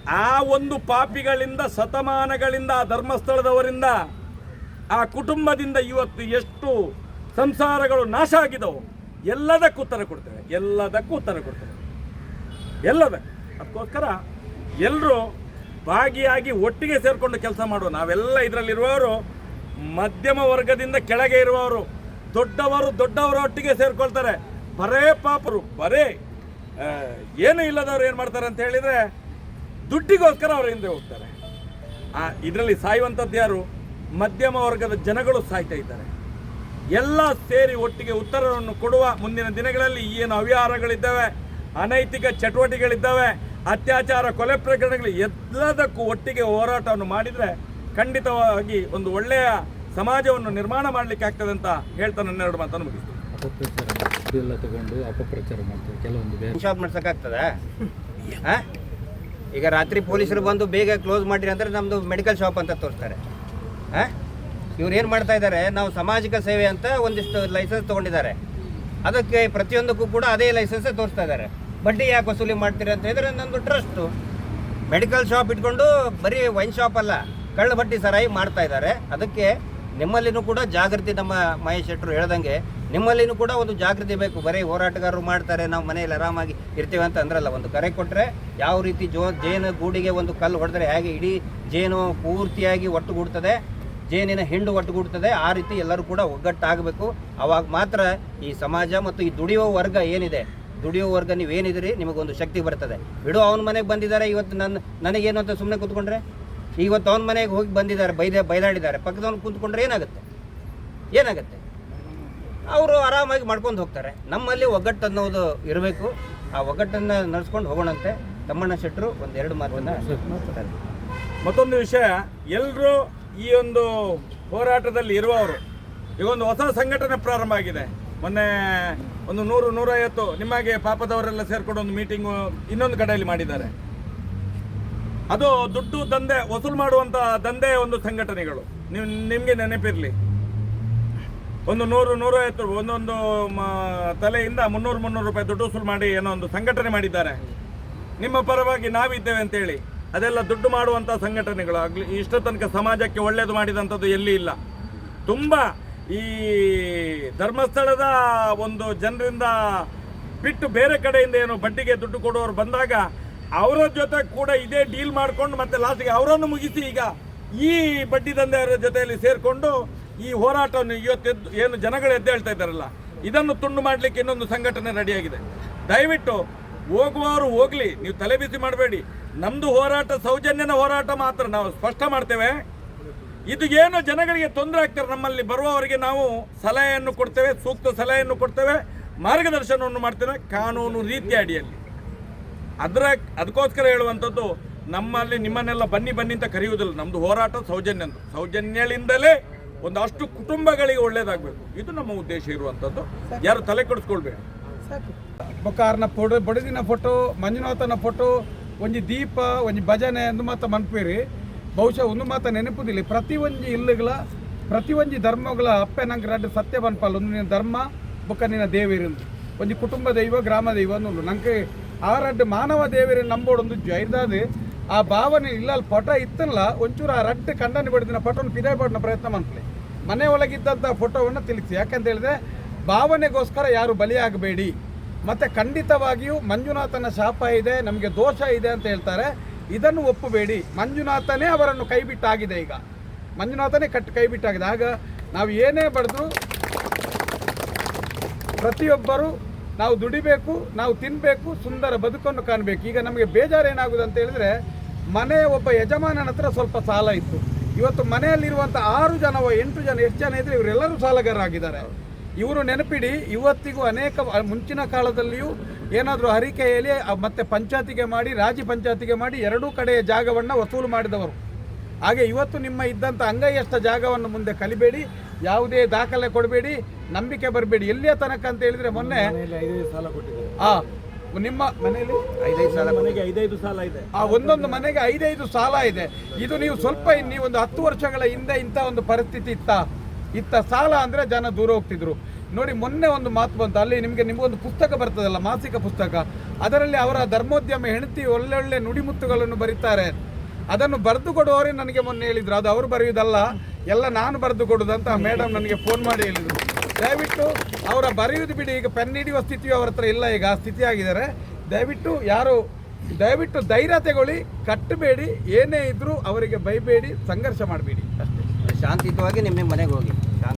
ಆ ಒಂದು ಪಾಪಿಗಳಿಂದ, ಶತಮಾನಗಳಿಂದ, ಆ ಧರ್ಮಸ್ಥಳದವರಿಂದ, ಆ ಕುಟುಂಬದಿಂದ ಇವತ್ತು ಎಷ್ಟು ಸಂಸಾರಗಳು ನಾಶ ಆಗಿದವು, ಎಲ್ಲದಕ್ಕೂ ಉತ್ತರ ಕೊಡ್ತೇವೆ. ಎಲ್ಲದಕ್ಕೂ ಉತ್ತರ ಕೊಡ್ತೇವೆ. ಎಲ್ಲದ, ಅದಕ್ಕೋಸ್ಕರ ಎಲ್ಲರೂ ಭಾಗಿಯಾಗಿ ಒಟ್ಟಿಗೆ ಸೇರಿಕೊಂಡು ಕೆಲಸ ಮಾಡುವ. ನಾವೆಲ್ಲ ಇದರಲ್ಲಿರುವವರು ಮಧ್ಯಮ ವರ್ಗದಿಂದ ಕೆಳಗೆ ಇರುವವರು. ದೊಡ್ಡವರು ದೊಡ್ಡವರ ಒಟ್ಟಿಗೆ ಸೇರಿಕೊಳ್ತಾರೆ. ಬರೇ ಪಾಪರು, ಬರೇ ಏನೂ ಏನು ಇಲ್ಲದವ್ರು ಏನು ಮಾಡ್ತಾರೆ ಅಂತ ಹೇಳಿದರೆ ದುಡ್ಡಿಗೋಸ್ಕರ ಅವರ ಹಿಂದೆ ಹೋಗ್ತಾರೆ. ಆ ಇದರಲ್ಲಿ ಸಾಯುವಂಥದ್ದು ಯಾರು? ಮಧ್ಯಮ ವರ್ಗದ ಜನಗಳು ಸಾಯ್ತಾ ಇದ್ದಾರೆ. ಎಲ್ಲ ಸೇರಿ ಒಟ್ಟಿಗೆ ಉತ್ತರವನ್ನು ಕೊಡುವ ಮುಂದಿನ ದಿನಗಳಲ್ಲಿ ಏನು ಅವ್ಯವಹಾರಗಳಿದ್ದಾವೆ ಅನೈತಿಕ ಚಟುವಟಿಕೆಗಳಿದ್ದಾವೆ ಅತ್ಯಾಚಾರ ಕೊಲೆ ಪ್ರಕರಣಗಳು ಎಲ್ಲದಕ್ಕೂ ಒಟ್ಟಿಗೆ ಹೋರಾಟವನ್ನು ಮಾಡಿದರೆ ಖಂಡಿತವಾಗಿ ಒಂದು ಒಳ್ಳೆಯ ಸಮಾಜವನ್ನು ನಿರ್ಮಾಣ ಮಾಡಲಿಕ್ಕೆ ಆಗ್ತದೆ ಅಂತ ಹೇಳ್ತಾ ನನ್ನ ಎರಡು ಮಾತನ್ನು ಮುಗಿಸ್ತೀನಿ. ಅಪಪ್ರಚಾರ ಎಲ್ಲ ತಗೊಂಡು ಅಪಪ್ರಚಾರ ಮಾಡ್ತಾರೆ ಕೆಲವೊಂದು ಬೇರೆ? ಈಗ ರಾತ್ರಿ ಪೊಲೀಸರು ಬಂದು ಬೇಗ ಕ್ಲೋಸ್ ಮಾಡಿರಿ ಅಂದರೆ ನಮ್ಮದು ಮೆಡಿಕಲ್ ಶಾಪ್ ಅಂತ ತೋರಿಸ್ತಾರೆ. ಹಾಂ? ಇವ್ರು ಏನು ಮಾಡ್ತಾ ಇದ್ದಾರೆ, ನಾವು ಸಾಮಾಜಿಕ ಸೇವೆ ಅಂತ ಒಂದಿಷ್ಟು ಲೈಸೆನ್ಸ್ ತೊಗೊಂಡಿದ್ದಾರೆ. ಅದಕ್ಕೆ ಪ್ರತಿಯೊಂದಕ್ಕೂ ಕೂಡ ಅದೇ ಲೈಸೆನ್ಸೇ ತೋರಿಸ್ತಾ ಇದ್ದಾರೆ. ಬಡ್ಡಿ ಯಾಕೆ ವಸೂಲಿ ಮಾಡ್ತೀರಿ ಅಂತ ಹೇಳಿದ್ರೆ ನಂದು ಟ್ರಸ್ಟು ಮೆಡಿಕಲ್ ಶಾಪ್ ಇಟ್ಕೊಂಡು ಬರೀ ವೈನ್ ಶಾಪ್ ಅಲ್ಲ ಕಳ್ಳ ಬಟ್ಟಿ ಸರಾಯಿ ಮಾಡ್ತಾ ಇದ್ದಾರೆ. ಅದಕ್ಕೆ ನಿಮ್ಮಲ್ಲಿನೂ ಕೂಡ ಜಾಗೃತಿ ನಮ್ಮ ಮಹೇಶ್ ಶೆಟ್ಟರು ಹೇಳ್ದಂಗೆ ನಿಮ್ಮಲ್ಲಿನೂ ಕೂಡ ಒಂದು ಜಾಗೃತಿ ಬೇಕು. ಬರೀ ಹೋರಾಟಗಾರರು ಮಾಡ್ತಾರೆ, ನಾವು ಮನೆಯಲ್ಲಿ ಆರಾಮಾಗಿ ಇರ್ತೇವೆ ಅಂತ ಅಂದ್ರಲ್ಲ, ಒಂದು ಕರೆ ಕೊಟ್ಟರೆ ಯಾವ ರೀತಿ ಜೋ, ಜೇನು ಗೂಡಿಗೆ ಒಂದು ಕಲ್ಲು ಹೊಡೆದ್ರೆ ಹೇಗೆ ಇಡೀ ಜೇನು ಪೂರ್ತಿಯಾಗಿ ಒಟ್ಟುಗೂಡ್ತದೆ, ಜೇನಿನ ಹಿಂಡು ಒಟ್ಟುಗೂಡ್ತದೆ, ಆ ರೀತಿ ಎಲ್ಲರೂ ಕೂಡ ಒಗ್ಗಟ್ಟಾಗಬೇಕು. ಅವಾಗ ಮಾತ್ರ ಈ ಸಮಾಜ ಮತ್ತು ಈ ದುಡಿಯುವ ವರ್ಗ ಏನಿದೆ, ದುಡಿಯುವ ವರ್ಗ ನೀವೇನಿದ್ರಿ ನಿಮಗೊಂದು ಶಕ್ತಿ ಬರ್ತದೆ. ಬಿಡು, ಅವನ ಮನೆಗೆ ಬಂದಿದ್ದಾರೆ, ಇವತ್ತು ನನ್ನ, ನನಗೇನು ಅಂತ ಸುಮ್ಮನೆ ಕೂತ್ಕೊಂಡ್ರೆ? ಇವತ್ತು ಅವನ ಮನೆಗೆ ಹೋಗಿ ಬಂದಿದ್ದಾರೆ, ಬೈದ, ಬೈದಾಡಿದ್ದಾರೆ, ಪಕ್ಕದವನು ಕೂತ್ಕೊಂಡ್ರೆ ಏನಾಗುತ್ತೆ? ಏನಾಗುತ್ತೆ? ಅವರು ಆರಾಮಾಗಿ ಮಾಡ್ಕೊಂಡು ಹೋಗ್ತಾರೆ. ನಮ್ಮಲ್ಲಿ ಒಗ್ಗಟ್ಟು ಅನ್ನೋದು ಇರಬೇಕು. ಆ ಒಗ್ಗಟ್ಟನ್ನು ನಡೆಸ್ಕೊಂಡು ಹೋಗೋಣಂತೆ. ತಮ್ಮಣ್ಣ ಶೆಟ್ಟರು ಒಂದೆರಡು ಮಾತನ್ನ ಮಾತನ್ನು ಮತ್ತೊಂದು ವಿಷಯ ಎಲ್ಲರೂ ಈ ಒಂದು ಹೋರಾಟದಲ್ಲಿ ಇರುವವರು ಈಗ ಒಂದು ಹೊಸ ಸಂಘಟನೆ ಪ್ರಾರಂಭ ಆಗಿದೆ. ಮೊನ್ನೆ ಒಂದು ನೂರು, ನೂರೈವತ್ತು ನಿಮಗೆ ಪಾಪದವರೆಲ್ಲ ಸೇರ್ಕೊಂಡು ಒಂದು ಮೀಟಿಂಗು ಇನ್ನೊಂದು ಕಡೆಯಲ್ಲಿ ಮಾಡಿದ್ದಾರೆ. ಅದು ದುಡ್ಡು ದಂಧೆ, ವಸೂಲು ಮಾಡುವಂತ ದಂಧೆ ಒಂದು ಸಂಘಟನೆಗಳು. ನೀವು ನಿಮಗೆ ನೆನಪಿರಲಿ. ಒಂದು ನೂರು ನೂರೈವತ್ತು ಒಂದೊಂದು ತಲೆಯಿಂದ ಮುನ್ನೂರು ಮುನ್ನೂರು ರೂಪಾಯಿ ದುಡ್ಡು ವಸೂಲು ಮಾಡಿ ಏನೋ ಒಂದು ಸಂಘಟನೆ ಮಾಡಿದ್ದಾರೆ. ನಿಮ್ಮ ಪರವಾಗಿ ನಾವಿದ್ದೇವೆ ಅಂತೇಳಿ. ಅದೆಲ್ಲ ದುಡ್ಡು ಮಾಡುವಂಥ ಸಂಘಟನೆಗಳು. ಆಗಲಿ, ಇಷ್ಟ ತನಕ ಸಮಾಜಕ್ಕೆ ಒಳ್ಳೆಯದು ಮಾಡಿದಂಥದ್ದು ಎಲ್ಲಿ ಇಲ್ಲ. ತುಂಬ ಈ ಧರ್ಮಸ್ಥಳದ ಒಂದು ಜನರಿಂದ ಬಿಟ್ಟು ಬೇರೆ ಕಡೆಯಿಂದ ಏನು ಬಡ್ಡಿಗೆ ದುಡ್ಡು ಕೊಡುವವರು ಬಂದಾಗ ಅವರ ಜೊತೆ ಕೂಡ ಇದೇ ಡೀಲ್ ಮಾಡ್ಕೊಂಡು ಮತ್ತೆ ಲಾಸ್ಟಿಗೆ ಅವರನ್ನು ಮುಗಿಸಿ ಈಗ ಈ ಬಡ್ಡಿ ದಂಧೆಯವರ ಜೊತೆಯಲ್ಲಿ ಸೇರಿಕೊಂಡು ಈ ಹೋರಾಟವನ್ನು ಇವತ್ತೆದ್ದು ಏನು ಜನಗಳು ಎದ್ದೇಳ್ತಾ ಇದ್ದಾರಲ್ಲ, ಇದನ್ನು ತುಂಡು ಮಾಡಲಿಕ್ಕೆ ಇನ್ನೊಂದು ಸಂಘಟನೆ ರೆಡಿಯಾಗಿದೆ. ದಯವಿಟ್ಟು ಹೋಗುವವರು ಹೋಗ್ಲಿ, ನೀವು ತಲೆ ಬಿಸಿ ಮಾಡಬೇಡಿ. ನಮ್ಮದು ಹೋರಾಟ ಸೌಜನ್ಯನ ಹೋರಾಟ ಮಾತ್ರ ನಾವು ಸ್ಪಷ್ಟ ಮಾಡ್ತೇವೆ. ಇದು ಏನು ಜನಗಳಿಗೆ ತೊಂದರೆ ಆಗ್ತಾರೆ, ನಮ್ಮಲ್ಲಿ ಬರುವವರಿಗೆ ನಾವು ಸಲಹೆಯನ್ನು ಕೊಡ್ತೇವೆ, ಸೂಕ್ತ ಸಲಹೆಯನ್ನು ಕೊಡ್ತೇವೆ, ಮಾರ್ಗದರ್ಶನವನ್ನು ಮಾಡ್ತೇವೆ, ಕಾನೂನು ರೀತಿಯ ಅಡಿಯಲ್ಲಿ. ಅದರ, ಅದಕ್ಕೋಸ್ಕರ ಹೇಳುವಂಥದ್ದು, ನಮ್ಮಲ್ಲಿ ನಿಮ್ಮನ್ನೆಲ್ಲ ಬನ್ನಿ ಬನ್ನಿ ಅಂತ ಕರೆಯುವುದಿಲ್ಲ ನಮ್ಮದು ಹೋರಾಟ ಸೌಜನ್ಯ ಅಂತ ಒಂದು ಅಷ್ಟು ಕುಟುಂಬಗಳಿಗೆ ಒಳ್ಳೇದಾಗಬೇಕು. ಇದು ನಮ್ಮ ಉದ್ದೇಶ ಇರುವಂಥದ್ದು ಯಾರು ತಲೆ ಕೆಡಿಸ್ಕೊಳ್ಬೇಡಿ. ಬೊಕಾರ್ನ ಫೋಟೋ ಬಡದಿನ ಫೋಟೋ ಮಂಜುನಾಥನ ಫೋಟೋ ಒಂದು ದೀಪ ಒಂದು ಭಜನೆ ಅಂದು ಮಾತ ಮನ್ಪೇರಿ. ಬಹುಶಃ ಒಂದು ಮಾತ ನೆನಪುದಿಲ್ಲ. ಪ್ರತಿ ಒಂದು ಇಲ್ಲುಗಳ ಪ್ರತಿ ಒಂದು ಧರ್ಮಗಳ ಅಪ್ಪೆ ನಂಗೆ ರಡ್ಡು ಸತ್ಯ ಬನ್ಪಲ್ಲ ಒಂದು ನಿನ್ನ ಧರ್ಮ ಬೊಕ್ಕ ನಿನ್ನ ದೇವೇರಿಂದು ಒಂದು ಕುಟುಂಬ ದೈವ ಗ್ರಾಮ ದೈವ ಅನ್ನೋದು. ನಂಗೆ ಆ ರಡ್ಡು ಮಾನವ ದೇವರೇ ನಂಬೋಡೊಂದು ಜೈದಾದೆ ಆ ಭಾವನೆ ಇಲ್ಲ ಪಟ ಇತ್ತಲ್ಲ ಒಂಚೂರು ಆ ರಡ್ಡು ಕಂಡನೆ ಬಡಿದಿನ ಪಟವನ್ನು ಪಿದೇ ಪಡಿನ ಪ್ರಯತ್ನ ಮಾಡ್ಲಿ ಮನೆ ಒಳಗಿದ್ದಂಥ ಫೋಟೋವನ್ನು ತಿಳಿಸಿ. ಯಾಕಂತ ಹೇಳಿದ್ರೆ ಭಾವನೆಗೋಸ್ಕರ ಯಾರು ಬಲಿಯಾಗಬೇಡಿ. ಮತ್ತೆ ಖಂಡಿತವಾಗಿಯೂ ಮಂಜುನಾಥನ ಶಾಪ ಇದೆ, ನಮಗೆ ದೋಷ ಇದೆ ಅಂತ ಹೇಳ್ತಾರೆ. ಇದನ್ನು ಒಪ್ಪಬೇಡಿ. ಮಂಜುನಾಥನೇ ಅವರನ್ನು ಕೈಬಿಟ್ಟಾಗಿದೆ ಈಗ. ಮಂಜುನಾಥನೇ ಕಟ್ ಕೈಬಿಟ್ಟಾಗಿದೆ. ಆಗ ನಾವು ಏನೇ ಬಡಿದ್ರು ಪ್ರತಿಯೊಬ್ಬರು ನಾವು ದುಡಿಬೇಕು, ನಾವು ತಿನ್ನಬೇಕು ಸುಂದರ ಬದುಕನ್ನು ಕಾಣಬೇಕು. ಈಗ ನಮಗೆ ಬೇಜಾರು ಏನಾಗುದು ಅಂತ ಹೇಳಿದ್ರೆ ಮನೆಯ ಒಬ್ಬ ಯಜಮಾನನ ಹತ್ರ ಸ್ವಲ್ಪ ಸಾಲ ಇತ್ತು. ಇವತ್ತು ಮನೆಯಲ್ಲಿರುವಂಥ ಆರು ಜನ ಎಂಟು ಜನ ಎಷ್ಟು ಜನ ಇದ್ರೆ ಇವರೆಲ್ಲರೂ ಸಾಲಗಾರರಾಗಿದ್ದಾರೆ. ಇವರು ನೆನಪಿಡಿ ಇವತ್ತಿಗೂ ಅನೇಕ ಮುಂಚಿನ ಕಾಲದಲ್ಲಿಯೂ ಏನಾದರೂ ಹರಿಕೆಯಲ್ಲಿ ಮತ್ತೆ ಪಂಚಾಯತಿಗೆ ಮಾಡಿ ರಾಜಿ ಪಂಚಾಯತಿಗೆ ಮಾಡಿ ಎರಡೂ ಕಡೆಯ ಜಾಗವನ್ನು ವಸೂಲು ಮಾಡಿದವರು. ಹಾಗೆ ಇವತ್ತು ನಿಮ್ಮ ಇದ್ದಂಥ ಅಂಗೈಯಷ್ಟ ಜಾಗವನ್ನು ಮುಂದೆ ಕಲಿಬೇಡಿ ಯಾವುದೇ ದಾಖಲೆ ಕೊಡಬೇಡಿ ನಂಬಿಕೆ ಬರಬೇಡಿ. ಎಲ್ಲಿಯ ತನಕ ಅಂತ ಹೇಳಿದ್ರೆ ಮೊನ್ನೆ ಐದೈದು ಸಾಲ ಕೊಟ್ಟಿದ್ದಾರೆ. ಆ ನಿಮ್ಮ ಮನೆಯಲ್ಲಿ? ಐದೈದು ಸಾಲ ಮನೆಗೆ ಐದೈದು ಸಾಲ ಇದೆ. ಆ ಒಂದೊಂದು ಮನೆಗೆ ಐದೈದು ಸಾಲ ಇದೆ. ಇದು ನೀವು ಸ್ವಲ್ಪ ನೀವು ಒಂದು ಹತ್ತು ವರ್ಷಗಳ ಹಿಂದೆ ಇಂಥ ಒಂದು ಪರಿಸ್ಥಿತಿ ಇತ್ತ. ಇತ್ತ ಸಾಲ ಅಂದ್ರೆ ಜನ ದೂರ ಹೋಗ್ತಿದ್ರು. ನೋಡಿ ಮೊನ್ನೆ ಒಂದು ಮಾತು ಬಂತು. ಅಲ್ಲಿ ನಿಮಗೆ ನಿಮಗೊಂದು ಪುಸ್ತಕ ಬರ್ತದಲ್ಲ ಮಾಸಿಕ ಪುಸ್ತಕ? ಅದರಲ್ಲಿ ಅವರ ಧರ್ಮೋದ್ಯಮ ಹೆಣತಿ ಒಳ್ಳೊಳ್ಳೆ ನುಡಿಮುತ್ತುಗಳನ್ನು ಬರೀತಾರೆ. ಅದನ್ನು ಬರೆದು ಕೊಡುವವರೇ ನನಗೆ ಮೊನ್ನೆ ಹೇಳಿದ್ರು. ಅದು ಅವರು ಬರೆಯುವುದಲ್ಲ ಎಲ್ಲ ನಾನು ಬರೆದು ಕೊಡುದಂತ ಮೇಡಮ್ ನನಗೆ ಫೋನ್ ಮಾಡಿ ಹೇಳಿದರು. ದಯವಿಟ್ಟು ಅವರ ಬರೆಯುವುದು ಬಿಡಿ. ಈಗ ಪೆನ್ ಹಿಡಿಯುವ ಸ್ಥಿತಿಯು ಅವರ ಹತ್ರ ಇಲ್ಲ. ಈಗ ಆ ಸ್ಥಿತಿ ಆಗಿದ್ದಾರೆ ದಯವಿಟ್ಟು ಯಾರು, ದಯವಿಟ್ಟು ಧೈರ್ಯ ತಗೊಳ್ಳಿ. ಕಟ್ಟಬೇಡಿ. ಏನೇ ಇದ್ದರೂ ಅವರಿಗೆ ಬೈಬೇಡಿ ಸಂಘರ್ಷ ಮಾಡಬೇಡಿ. ಅಷ್ಟೇ. ಶಾಂತಿಯುತವಾಗಿ ನಿಮ್ಮ ನಿಮ್ಮ ಮನೆಗೆ ಹೋಗಿ.